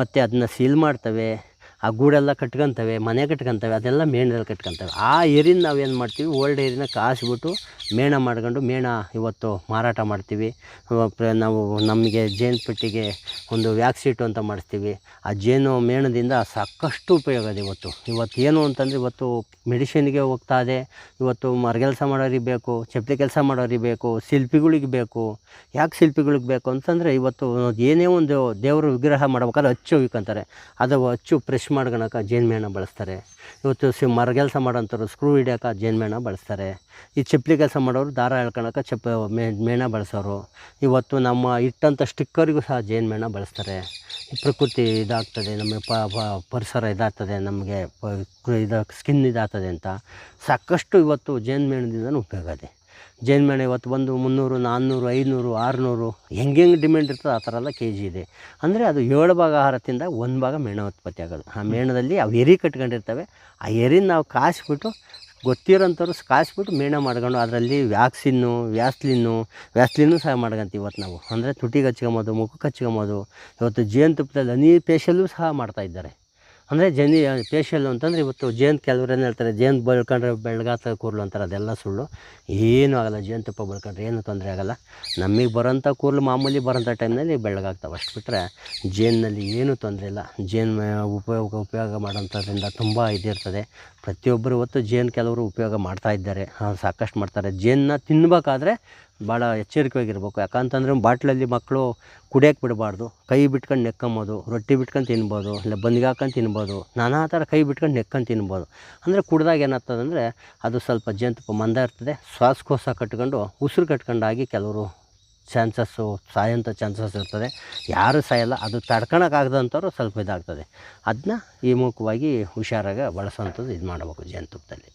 ಮತ್ತು ಅದನ್ನ ಸೀಲ್ ಮಾಡ್ತವೆ. ಆ ಗೂಡೆಲ್ಲ ಕಟ್ಕೊಂತವೆ, ಮನೆ ಕಟ್ಕೊತವೆ, ಅದೆಲ್ಲ ಮೇಣದಲ್ಲಿ ಕಟ್ಕೊತವೆ. ಆ ಎರಿನ ನಾವೇನು ಮಾಡ್ತೀವಿ, ಓಲ್ಡ್ ಏರಿನ ಕಾಸಿಬಿಟ್ಟು ಮೇಣ ಮಾಡ್ಕೊಂಡು ಮೇಣ ಇವತ್ತು ಮಾರಾಟ ಮಾಡ್ತೀವಿ. ನಾವು ನಮಗೆ ಜೇನು ಪೆಟ್ಟಿಗೆ ಒಂದು ವ್ಯಾಕ್ಸೀಟು ಅಂತ ಮಾಡಿಸ್ತೀವಿ. ಆ ಜೇನು ಮೇಣದಿಂದ ಸಾಕಷ್ಟು ಉಪಯೋಗ ಇದೆ ಇವತ್ತು. ಇವತ್ತು ಏನು ಅಂತಂದರೆ, ಇವತ್ತು ಮೆಡಿಷನ್ಗೆ ಹೋಗ್ತಾ ಇದೆ. ಇವತ್ತು ಮರಗೆಲಸ ಮಾಡೋರಿಗೆ ಬೇಕು, ಚಪ್ಪಲಿ ಕೆಲಸ ಮಾಡೋರಿಗೆ ಬೇಕು, ಶಿಲ್ಪಿಗಳಿಗೆ ಬೇಕು. ಯಾಕೆ ಶಿಲ್ಪಿಗಳಿಗೆ ಬೇಕು ಅಂತಂದರೆ, ಇವತ್ತು ಏನೇ ಒಂದು ದೇವರು ವಿಗ್ರಹ ಮಾಡ್ಬೇಕಾದ್ರೆ ಅಚ್ಚು ಇಕ್ಕಂತಾರೆ ಅದು ಅಚ್ಚು ಪ್ರೆಶ್ ಮಾಡ್ಕೊಳಕ್ಕೆ ಜೇನುಮೇಣ ಬಳಸ್ತಾರೆ. ಇವತ್ತು ಸಿ ಮರಗೆಲಸ ಮಾಡೋಂಥವ್ರು ಸ್ಕ್ರೂ ಹಿಡಿಯೋಕೆ ಜೇನುಮೇಣ ಬಳಸ್ತಾರೆ. ಈ ಚಪ್ಪಲಿ ಕೆಲಸ ಮಾಡೋರು ದಾರ ಎಳ್ಕೊಳಕ್ಕೆ ಚಪ್ಪ ಮೇ, ಮೇಣ ಬಳಸೋರು. ಇವತ್ತು ನಮ್ಮ ಇಟ್ಟಂಥ ಸ್ಟಿಕ್ಕರಿಗೂ ಸಹ ಜೇನುಮೇಣ ಬಳಸ್ತಾರೆ. ಪ್ರಕೃತಿ ಇದಾಗ್ತದೆ, ನಮ್ಮ ಪ ಪರಿಸರ ಇದಾಗ್ತದೆ, ನಮಗೆ ಪ, ಇದು ಸ್ಕಿನ್ ಇದಾಗ್ತದೆ ಅಂತ. ಸಾಕಷ್ಟು ಇವತ್ತು ಜೇನುಮೇಣದಿಂದನೂ ಉಪಯೋಗ ಇದೆ. ಜೇನುಮೇಣ ಇವತ್ತು ಬಂದು ಮುನ್ನೂರು, ನಾನ್ನೂರು, ಐನೂರು, ಆರುನೂರು, ಹೆಂಗೆ ಹೆಂಗೆ ಡಿಮ್ಯಾಂಡ್ ಇರ್ತದೆ ಆ ಥರ ಎಲ್ಲ ಕೆ ಜಿ ಇದೆ. ಅಂದರೆ ಅದು ಏಳು ಭಾಗ ಆಹಾರ ತಿಂದಾಗ ಒಂದು ಭಾಗ ಮೇಣ ಉತ್ಪತ್ತಿ ಆಗೋದು. ಆ ಮೇಣದಲ್ಲಿ ಅವು ಎರಿ ಕಟ್ಕೊಂಡಿರ್ತವೆ. ಆ ಎರಿನ ನಾವು ಕಾಯಿಸ್ಬಿಟ್ಟು ಗೊತ್ತಿರೋಂಥವ್ರು ಕಾಯಿಸ್ಬಿಟ್ಟು ಮೇಣ ಮಾಡ್ಕೊಂಡು ಅದರಲ್ಲಿ ವ್ಯಾಕ್ಸಿನ್ನು, ವ್ಯಾಸ್ಲಿನ್ನು ವ್ಯಾಸ್ಲಿನ್ನು ಸಹ ಮಾಡ್ಕೊಂತೀವಿ ಇವತ್ತು ನಾವು. ಅಂದರೆ ತುಟಿಗೆ ಹಚ್ಕೊಂಬೋದು ಮುಖಕ್ಕೆ ಹಚ್ಕೊಂಬೋದು ಇವತ್ತು ಜೇನುತುಪ್ಪದಲ್ಲಿ ಅನಿ ಪೇಶಲ್ಲೂ ಸಹ ಮಾಡ್ತಾ ಇದ್ದಾರೆ. ಅಂದರೆ ಜನಿ ಫೇಶಿಯಲ್ ಅಂತಂದರೆ ಇವತ್ತು ಜೇನು ಕೆಲವ್ರು ಏನು ಹೇಳ್ತಾರೆ, ಜೇನು ಬಳ್ಕೊಂಡ್ರೆ ಬೆಳಗಾತ ಕೂರ್ಲು ಅಂತಾರೆ, ಅದೆಲ್ಲ ಸುಳ್ಳು. ಏನೂ ಆಗಲ್ಲ ಜೇನುತುಪ್ಪ ಬಳ್ಕೊಂಡ್ರೆ ಏನೂ ತೊಂದರೆ ಆಗಲ್ಲ. ನಮಗೆ ಬರೋಂಥ ಕೂರ್ಲು ಮಾಮೂಲಿ ಬರೋಂಥ ಟೈಮ್ನಲ್ಲಿ ಬೆಳಗಾಗ್ತವೆ ಅಷ್ಟು ಬಿಟ್ಟರೆ ಜೇನಿನಲ್ಲಿ ಏನೂ ತೊಂದರೆ ಇಲ್ಲ. ಜೇನು ಉಪಯೋಗ ಉಪಯೋಗ ಮಾಡೋಂಥದ್ರಿಂದ ತುಂಬ ಇದಿರ್ತದೆ. ಪ್ರತಿಯೊಬ್ಬರು ಇವತ್ತು ಜೇನು ಕೆಲವರು ಉಪಯೋಗ ಮಾಡ್ತಾ ಇದ್ದಾರೆ. ಸಾಕಷ್ಟು ಮಾಡ್ತಾರೆ. ಜೇನನ್ನ ತಿನ್ನಬೇಕಾದ್ರೆ ಭಾಳ ಎಚ್ಚರಿಕೆಯಾಗಿರ್ಬೇಕು. ಯಾಕಂತಂದರೆ ಬಾಟ್ಲಲ್ಲಿ ಮಕ್ಕಳು ಕುಡಿಯೋಕೆ ಬಿಡಬಾರ್ದು. ಕೈ ಬಿಟ್ಕೊಂಡು ನೆಕ್ಕೊಂಬೋದು, ರೊಟ್ಟಿ ಬಿಟ್ಕೊಂಡು ತಿನ್ಬೋದು, ಇಲ್ಲ ಬಂದಿಗೆ ಹಾಕೊಂಡು ತಿನ್ಬೋದು, ನಾನಾ ಥರ ಕೈ ಬಿಟ್ಕೊಂಡು ನೆಕ್ಕೊಂಡು ತಿನ್ಬೋದು. ಅಂದರೆ ಕುಡ್ದಾಗ ಏನಾಗ್ತದೆ ಅಂದರೆ ಅದು ಸ್ವಲ್ಪ ಜೇನುತುಪ್ಪ ಮಂದ ಇರ್ತದೆ. ಶ್ವಾಸಕೋಶ ಕಟ್ಕೊಂಡು, ಉಸಿರು ಕಟ್ಕೊಂಡಾಗಿ ಕೆಲವರು ಚಾನ್ಸಸ್ಸು ಸಾಯೋಂಥ ಚಾನ್ಸಸ್ ಇರ್ತದೆ. ಯಾರು ಸಾಯಲ್ಲ, ಅದು ತಡ್ಕೊಳಕ್ಕಾಗದಂಥವ್ರು ಸ್ವಲ್ಪ ಇದಾಗ್ತದೆ. ಅದನ್ನ ಈ ಮುಖವಾಗಿ ಹುಷಾರಾಗಿ ಬಳಸೋಂಥದ್ದು ಇದು ಮಾಡಬೇಕು ಜೇನುತುಪ್ಪದಲ್ಲಿ